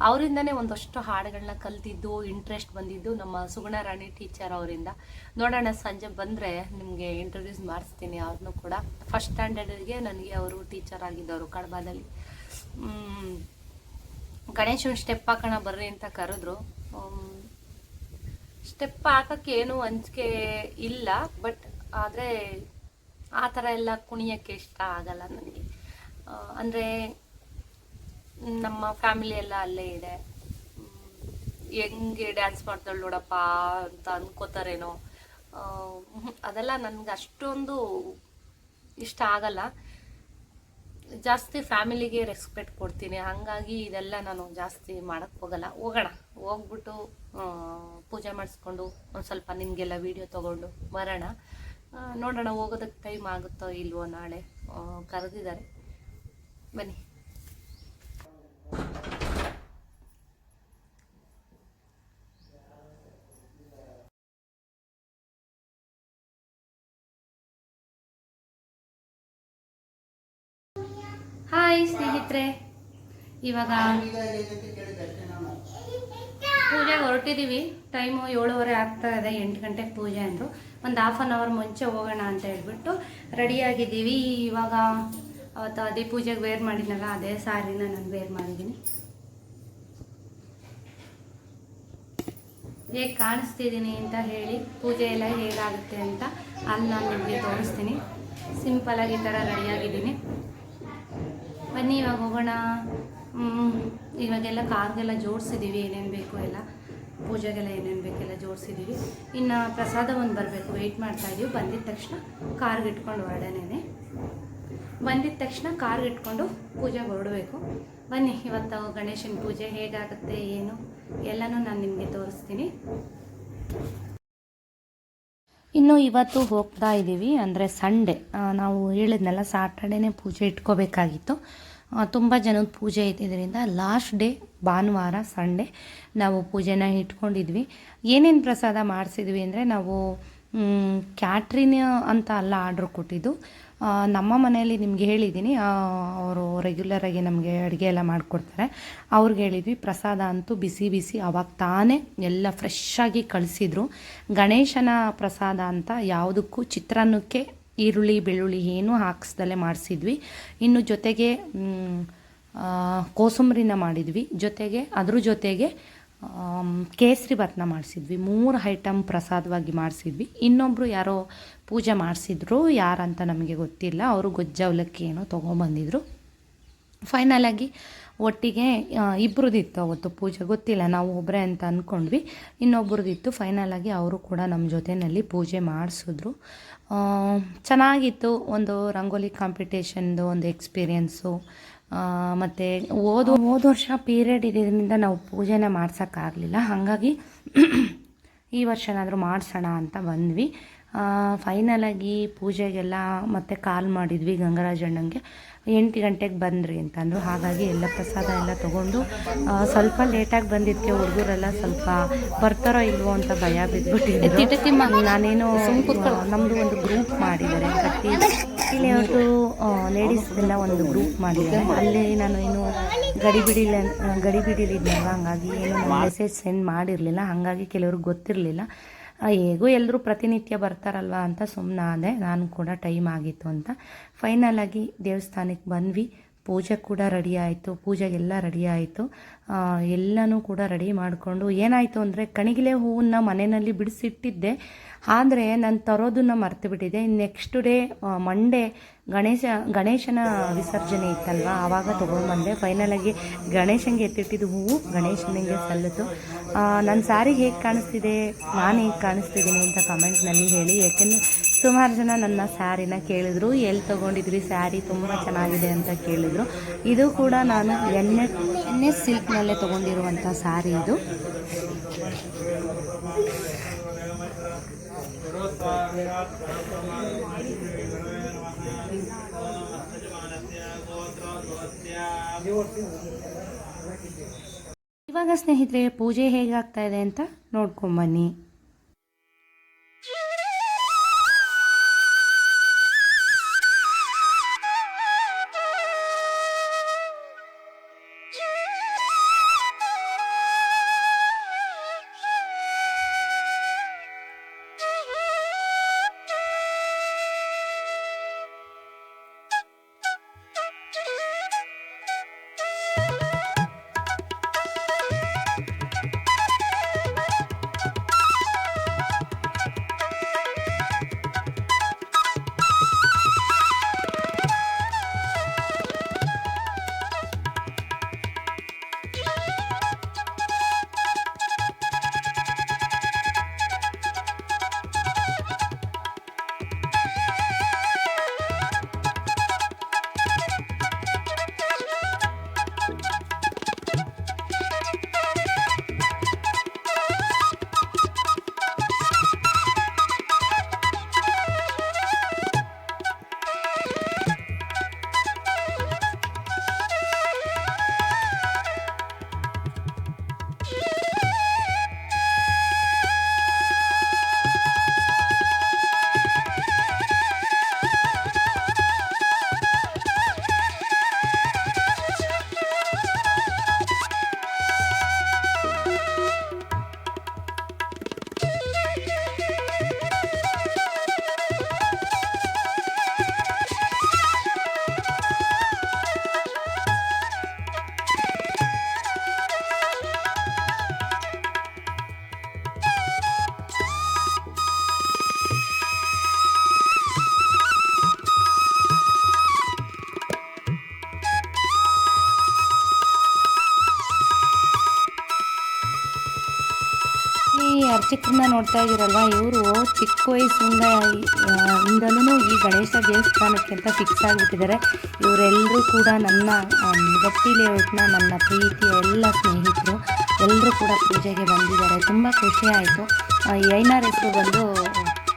ಅವರಿಂದನೇ ಒಂದಷ್ಟು ಹಾಡುಗಳನ್ನ ಕಲ್ತಿದ್ದು ಇಂಟ್ರೆಸ್ಟ್ ಬಂದಿದ್ದು ನಮ್ಮ ಸುಗುಣ ರಾಣಿ ಟೀಚರ್ ಅವರಿಂದ. ನೋಡೋಣ, ಸಂಜೆ ಬಂದರೆ ನಿಮಗೆ ಇಂಟ್ರೊಡ್ಯೂಸ್ ಮಾಡಿಸ್ತೀನಿ ಅವ್ರನ್ನೂ ಕೂಡ. ಫಸ್ಟ್ ಸ್ಟ್ಯಾಂಡರ್ಡ್ಗೆ ನನಗೆ ಅವರು ಟೀಚರ್ ಆಗಿದ್ದವರು ಕಡಬದಲ್ಲಿ. ಗಣೇಶನ ಸ್ಟೆಪ್ ಹಾಕೋಣ ಬರ್ರಿ ಅಂತ ಕರೆದ್ರು. ಸ್ಟೆಪ್ ಹಾಕಕ್ಕೆ ಏನು ಅಂಜಿಕೆ ಇಲ್ಲ ಬಟ್ ಆದರೆ ಆ ಥರ ಎಲ್ಲ ಕುಣಿಯೋಕ್ಕೆ ಇಷ್ಟ ಆಗಲ್ಲ ನನಗೆ. ಅಂದರೆ ನಮ್ಮ ಫ್ಯಾಮಿಲಿ ಎಲ್ಲ ಅಲ್ಲೇ ಇದೆ. ಹೆಂಗೆ ಡ್ಯಾನ್ಸ್ ಮಾಡ್ತಾಳೆ ನೋಡಪ್ಪ ಅಂತ ಅನ್ಕೋತಾರೇನೋ. ಅದೆಲ್ಲ ನನಗೆ ಅಷ್ಟೊಂದು ಇಷ್ಟ ಆಗಲ್ಲ. ಜಾಸ್ತಿ ಫ್ಯಾಮಿಲಿಗೆ ರೆಸ್ಪೆಕ್ಟ್ ಕೊಡ್ತೀನಿ. ಹಾಗಾಗಿ ಇದೆಲ್ಲ ನಾನು ಜಾಸ್ತಿ ಮಾಡೋಕ್ಕೆ ಹೋಗಲ್ಲ. ಹೋಗೋಣ. ಹೋಗ್ಬಿಟ್ಟು ಪೂಜೆ ಮಾಡಿಸ್ಕೊಂಡು ಒಂದು ಸ್ವಲ್ಪ ನಿಮಗೆಲ್ಲ ವಿಡಿಯೋ ತೊಗೊಂಡು ಬರೋಣ. ನೋಡೋಣ ಹೋಗೋದಕ್ಕೆ ಟೈಮ್ ಆಗುತ್ತೋ ಇಲ್ವೋ ನಾಳೆ. ಕರೆದಿದ್ದಾರೆ. ಬನ್ನಿ. ಹಾಯ್ ಸ್ನೇಹಿತರೆ, ಇವಾಗ ಪೂಜೆ ಹೊರಟಿದ್ದೀವಿ ಟೈಮು ಏಳುವರೆ ಆಗ್ತಾ ಇದೆ, ಎಂಟು ಗಂಟೆಗೆ ಪೂಜೆ ಅಂದರು. ಒಂದು ಹಾಫ್ ಆನ್ ಅವರ್ ಮುಂಚೆ ಹೋಗೋಣ ಅಂತ ಹೇಳ್ಬಿಟ್ಟು ರೆಡಿಯಾಗಿದ್ದೀವಿ ಇವಾಗ ಅವತ್ತು ಅದೇ ಪೂಜೆಗೆ ವೇರ್ ಮಾಡಿದ್ನಲ್ಲ, ಅದೇ ಸಾರಿನ ನಾನು ವೇರ್ ಮಾಡಿದ್ದೀನಿ. ಹೇಗೆ ಕಾಣಿಸ್ತಿದ್ದೀನಿ ಅಂತ ಹೇಳಿ, ಪೂಜೆ ಎಲ್ಲ ಹೇಗಾಗುತ್ತೆ ಅಂತ ಅಲ್ಲಿ ನಾನು ನಿಮಗೆ ತೋರಿಸ್ತೀನಿ. ಸಿಂಪಲಾಗಿ ಈ ಥರ ರೆಡಿಯಾಗಿದ್ದೀನಿ ಬನ್ನಿ, ಇವಾಗ ಹೋಗೋಣ. ಇವಾಗೆಲ್ಲ ಕಾರ್ಗೆಲ್ಲ ಜೋಡಿಸಿದ್ದೀವಿ ಏನೇನು ಬೇಕು ಎಲ್ಲ. ಪೂಜೆಗೆಲ್ಲ ಏನೇನು ಬೇಕೆಲ್ಲ ಜೋಡಿಸಿದ್ದೀವಿ ಇನ್ನು ಪ್ರಸಾದ ಒಂದು ಬರಬೇಕು ವೆಯ್ಟ್ ಮಾಡ್ತಾ ಇದೀವಿ. ಬಂದಿದ ತಕ್ಷಣ ಕಾರ್ಗೆ ಇಟ್ಕೊಂಡು ಹೊರಡನೇನೆ ಬಂದಿದ ತಕ್ಷಣ ಕಾರ್ಗೆ ಇಟ್ಕೊಂಡು ಪೂಜೆಗೆ ಹೊರಡಬೇಕು. ಬನ್ನಿ, ಇವತ್ತು ಗಣೇಶನ ಪೂಜೆ ಹೇಗಾಗುತ್ತೆ, ಏನು, ಎಲ್ಲನೂ ನಾನು ನಿಮಗೆ ತೋರಿಸ್ತೀನಿ. ಇನ್ನು ಇವತ್ತು ಹೋಗ್ತಾ ಇದ್ದೀವಿ ಅಂದರೆ ಸಂಡೇ ನಾವು ಹೇಳಿದ್ನಲ್ಲ ಸಾಟರ್ಡೇನೇ ಪೂಜೆ ಇಟ್ಕೋಬೇಕಾಗಿತ್ತು. ತುಂಬ ಜನದ ಪೂಜೆ ಇದ್ದಿದ್ದರಿಂದ ಲಾಸ್ಟ್ ಡೇ ಭಾನುವಾರ ಸಂಡೇ ನಾವು ಪೂಜೆನ ಇಟ್ಕೊಂಡಿದ್ವಿ. ಏನೇನು ಪ್ರಸಾದ ಮಾಡಿಸಿದ್ವಿ ಅಂದರೆ ನಾವು ಕ್ಯಾಟ್ರಿನ್ ಅಂತ ಅಲ್ಲ ಆರ್ಡ್ರ್ ಕೊಟ್ಟಿದ್ದು. ನಮ್ಮ ಮನೆಯಲ್ಲಿ ನಿಮಗೆ ಹೇಳಿದ್ದೀನಿ. ಅವರು ರೆಗ್ಯುಲರಾಗಿ ನಮಗೆ ಅಡುಗೆ ಎಲ್ಲ ಮಾಡಿಕೊಡ್ತಾರೆ. ಅವ್ರಿಗೆ ಹೇಳಿದ್ವಿ, ಪ್ರಸಾದ ಅಂತೂ ಬಿಸಿ ಬಿಸಿ, ಅವಾಗ ತಾನೇ ಎಲ್ಲ ಫ್ರೆಶ್ ಆಗಿ ಕಳಿಸಿದ್ರು. ಗಣೇಶನ ಪ್ರಸಾದ ಅಂತ ಯಾವುದಕ್ಕೂ ಚಿತ್ರಾನ್ನಕ್ಕೆ ಈರುಳ್ಳಿ, ಬೆಳ್ಳುಳ್ಳಿ ಏನೂ ಹಾಕಿಸ್ದಲ್ಲೇ ಮಾಡಿಸಿದ್ವಿ. ಇನ್ನು ಜೊತೆಗೆ ಕೋಸುಂಬ್ರಿನ ಮಾಡಿದ್ವಿ. ಜೊತೆಗೆ, ಅದ್ರ ಜೊತೆಗೆ ಕೇಸರಿ ಭತ್ನ ಮಾಡಿಸಿದ್ವಿ. ಮೂರು ಐಟಮ್ ಪ್ರಸಾದವಾಗಿ ಮಾಡಿಸಿದ್ವಿ. ಇನ್ನೊಬ್ಬರು ಯಾರೋ ಪೂಜೆ ಮಾಡಿಸಿದ್ರು. ಯಾರಂತ ನಮಗೆ ಗೊತ್ತಿಲ್ಲ. ಅವರು ಗೊಜ್ಜ, ಅವಲಕ್ಕಿ ಏನೋ ತೊಗೊಂಬಂದಿದ್ರು. ಫೈನಲಾಗಿ ಒಟ್ಟಿಗೆ ಇಬ್ಬರದಿತ್ತು ಅವತ್ತು ಪೂಜೆ. ಗೊತ್ತಿಲ್ಲ, ನಾವು ಒಬ್ಬರೇ ಅಂತ ಅಂದ್ಕೊಂಡ್ವಿ ಇನ್ನೊಬ್ಬರದಿತ್ತು ಫೈನಲಾಗಿ ಅವರು ಕೂಡ ನಮ್ಮ ಜೊತೆಯಲ್ಲಿ ಪೂಜೆ ಮಾಡಿಸಿದ್ರು. ಚೆನ್ನಾಗಿತ್ತು. ಒಂದು ರಂಗೋಲಿ ಕಾಂಪಿಟೇಷನ್ದು ಒಂದು ಎಕ್ಸ್ಪೀರಿಯೆನ್ಸು ಮತ್ತು ಓದು ಹೋದ ವರ್ಷ ಪೀರಿಯಡ್ ಇರೋದ್ರಿಂದ ನಾವು ಪೂಜೆನ ಮಾಡ್ಸೋಕ್ಕಾಗಲಿಲ್ಲ. ಹಾಗಾಗಿ ಈ ವರ್ಷನಾದರೂ ಮಾಡಿಸೋಣ ಅಂತ ಬಂದ್ವಿ. ಫೈನಲಾಗಿ ಪೂಜೆಗೆಲ್ಲ ಮತ್ತೆ ಕಾಲ್ ಮಾಡಿದ್ವಿ ಗಂಗರಾಜ್ ಅಣ್ಣಂಗೆ. ಎಂಟು ಗಂಟೆಗೆ ಬಂದ್ರಿ ಅಂತಂದರು. ಹಾಗಾಗಿ ಎಲ್ಲ ಪ್ರಸಾದ ಎಲ್ಲ ತೊಗೊಂಡು ಸ್ವಲ್ಪ ಲೇಟಾಗಿ ಬಂದಿದ್ದಕ್ಕೆ ಹುಡುಗರೆಲ್ಲ ಸ್ವಲ್ಪ ಬರ್ತಾರೋ ಇಲ್ವೋ ಅಂತ ಭಯ ಬಿದ್ದುಬಿಟ್ಟಿದ್ದೆ ನಾನೇನು ನಮ್ಮದು ಒಂದು ಗ್ರೂಪ್ ಮಾಡಿದ್ದಾರೆ. ಗಟ್ಟಿ ಇಲ್ಲಿ ಅವರು ಲೇಡೀಸ್ ಎಲ್ಲ ಒಂದು ಗ್ರೂಪ್ ಮಾಡಿದ್ದಾರೆ. ಅಲ್ಲಿ ನಾನು ಏನು ಗಡಿಬಿಡಿಲ್ಲ ಗಡಿಬಿಡಿಲಿದ್ನಲ್ಲ, ಹಂಗಾಗಿ ಏನು ಮೆಸೇಜ್ ಸೆಂಡ್ ಮಾಡಿರಲಿಲ್ಲ. ಹಾಗಾಗಿ ಕೆಲವ್ರಿಗೆ ಗೊತ್ತಿರಲಿಲ್ಲ. ಹೇಗೂ ಎಲ್ಲರೂ ಪ್ರತಿನಿತ್ಯ ಬರ್ತಾರಲ್ವ ಅಂತ ಸುಮ್ಮನಾದೆ ನಾನು ಕೂಡ ಟೈಮ್ ಆಗಿತ್ತು ಅಂತ. ಫೈನಲ್ ಆಗಿ ದೇವಸ್ಥಾನಕ್ಕೆ ಬಂದ್ವಿ. ಪೂಜೆ ಕೂಡ ರೆಡಿ ಆಯಿತು. ಪೂಜೆಗೆಲ್ಲ ರೆಡಿ ಆಯಿತು. ಎಲ್ಲನೂ ಕೂಡ ರೆಡಿ ಮಾಡಿಕೊಂಡು ಏನಾಯಿತು ಅಂದರೆ ಕಣಿಗಿಲೆ ಹೂವನ್ನ ಮನೆಯಲ್ಲಿ ಬಿಡಿಸಿಟ್ಟಿದ್ದೆ. ಆದರೆ ನಾನು ತರೋದನ್ನ ಮರ್ತು ಬಿಟ್ಟಿದ್ದೆ ನೆಕ್ಸ್ಟ್ ಡೇ ಮಂಡೇ ಗಣೇಶ, ಗಣೇಶನ ವಿಸರ್ಜನೆ ಇತ್ತಲ್ವ? ಆವಾಗ ತೊಗೊಂಡ್ಬಂದೆ ಫೈನಲಾಗಿ ಗಣೇಶನಿಗೆ ಎತ್ತಿಟ್ಟಿದ್ದು ಹೂವು, ಗಣೇಶನಿಗೆ ಸಲ್ಲಿತು ನನ್ನ ಸಾರಿ ಹೇಗೆ ಕಾಣಿಸ್ತಿದೆ? ನಾನು ಹೇಗೆ ಕಾಣಿಸ್ತಿದ್ದೀನಿ ಅಂತ ಕಮೆಂಟ್ನಲ್ಲಿ ಹೇಳಿ. ಯಾಕೆಂದರೆ ಸುಮಾರು ಜನ ನನ್ನ ಸ್ಯಾರಿನ ಕೇಳಿದ್ರು. ಎಲ್ಲಿ ತೊಗೊಂಡಿದ್ರಿ ಸ್ಯಾರಿ ತುಂಬ ಚೆನ್ನಾಗಿದೆ ಅಂತ ಕೇಳಿದರು. ಇದು ಕೂಡ ನಾನು ಎಣ್ಣೆ ಎಣ್ಣೆ ಸಿಲ್ಕ್ನಲ್ಲೇ ತೊಗೊಂಡಿರುವಂಥ ಸ್ಯಾರಿ ಇದು. ಇವಾಗ ಸ್ನೇಹಿತರೆ ಪೂಜೆ ಹೇಗಾಗ್ತಾ ಇದೆ ಅಂತ ನೋಡ್ಕೊಂಬನ್ನಿ ನೋಡ್ತಾ ಇದ್ದೀರಲ್ವ ಇವರು ಚಿಕ್ಕ ವಯಸ್ಸಿಂದ ಇಂದಲೂ ಈ ಗಣೇಶ ದೇವಸ್ಥಾನಕ್ಕೆ ಅಂತ ಫಿಕ್ಸ್ ಆಗಿಬಿಟ್ಟಿದ್ದಾರೆ. ಇವರೆಲ್ಲರೂ ಕೂಡ ನನ್ನ ಗಟ್ಟಿ ಲೇಔಟ್ನ ನನ್ನ ಪ್ರೀತಿಯ ಎಲ್ಲ ಸ್ನೇಹಿತರು ಎಲ್ಲರೂ ಕೂಡ ಪೂಜೆಗೆ ಬಂದಿದ್ದಾರೆ. ತುಂಬ ಖುಷಿ ಆಯಿತು. ಐನಾರ್ ಹೆಸರು ಬಂದು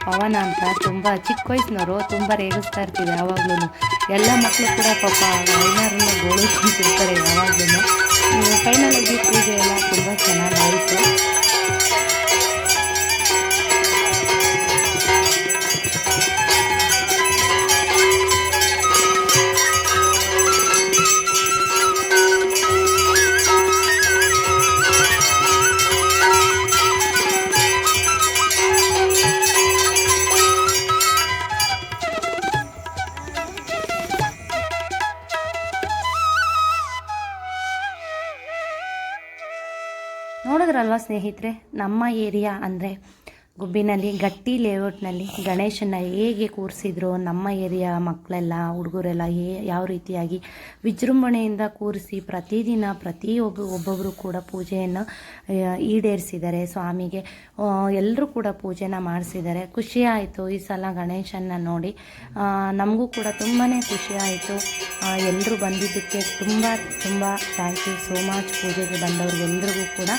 ಪವನ ಅಂತ. ತುಂಬ ಚಿಕ್ಕ ವಯಸ್ಸಿನವರು, ತುಂಬ ರೇಗಿಸ್ತಾ ಇರ್ತೀವಿ ಯಾವಾಗಲೂ ಎಲ್ಲ ಮಕ್ಕಳು ಕೂಡ ಪಾಪ ಐನಾರನ್ನ ಗೋಳಿಸ್ತಿರ್ತಾರೆ ಯಾವಾಗಲೂ ಫೈನಲ್ ಆಗಿ ಪೂಜೆ ಎಲ್ಲ ತುಂಬ ಚೆನ್ನಾಗಾಯಿತು ಸ್ನೇಹಿತರೆ ನಮ್ಮ ಏರಿಯಾ ಅಂದರೆ ಗುಬ್ಬಿನಲ್ಲಿ, ಗಟ್ಟಿ ಲೇಔಟ್ನಲ್ಲಿ ಗಣೇಶನ ಹೇಗೆ ಕೂರಿಸಿದ್ರು, ನಮ್ಮ ಏರಿಯಾ ಮಕ್ಕಳೆಲ್ಲ ಹುಡುಗರೆಲ್ಲ ಹೇ, ಯಾವ ರೀತಿಯಾಗಿ ವಿಜೃಂಭಣೆಯಿಂದ ಕೂರಿಸಿ ಪ್ರತಿದಿನ ಪ್ರತಿಯೊಬ್ಬ ಒಬ್ಬೊಬ್ಬರು ಕೂಡ ಪೂಜೆಯನ್ನು ಈಡೇರಿಸಿದ್ದಾರೆ ಸ್ವಾಮಿಗೆ ಎಲ್ಲರೂ ಕೂಡ ಪೂಜೆನ ಮಾಡಿಸಿದ್ದಾರೆ ಖುಷಿ ಆಯಿತು. ಈ ಸಲ ಗಣೇಶನ ನೋಡಿ ನಮಗೂ ಕೂಡ ತುಂಬಾ ಖುಷಿ ಆಯಿತು. ಎಲ್ಲರೂ ಬಂದಿದ್ದಕ್ಕೆ ತುಂಬ ತುಂಬ ಥ್ಯಾಂಕ್ ಯು ಸೋ ಮಚ್ ಪೂಜೆಗೆ ಬಂದವ್ರಿಗೆಲ್ಲರಿಗೂ ಕೂಡ.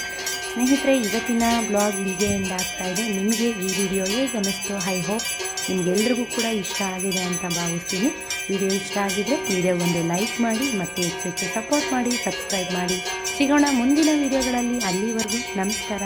ಸ್ನೇಹಿತರೆ, ಇವತ್ತಿನ ಬ್ಲಾಗ್ ಹೀಗೆ ಎಂಡ್ ಆಗ್ತಾ ಇದೆ. ನಿಮಗೆ ಈ ವಿಡಿಯೋ ಹೇಗೆ ಅನ್ನಿಸ್ತು ಐ ಹೋಪ್ ನಿಮಗೆಲ್ರಿಗೂ ಕೂಡ ಇಷ್ಟ ಆಗಿದೆ ಅಂತ ಭಾವಿಸ್ತೀನಿ. ವಿಡಿಯೋ ಇಷ್ಟ ಆಗಿದ್ರೆ ವಿಡಿಯೋಗೊಂದು ಲೈಕ್ ಮಾಡಿ ಮತ್ತು ಹೆಚ್ಚು ಹೆಚ್ಚು ಸಪೋರ್ಟ್ ಮಾಡಿ ಸಬ್ಸ್ಕ್ರೈಬ್ ಮಾಡಿ. ಸಿಗೋಣ ಮುಂದಿನ ವಿಡಿಯೋಗಳಲ್ಲಿ. ಅಲ್ಲಿವರೆಗೂ ನಮಸ್ಕಾರ.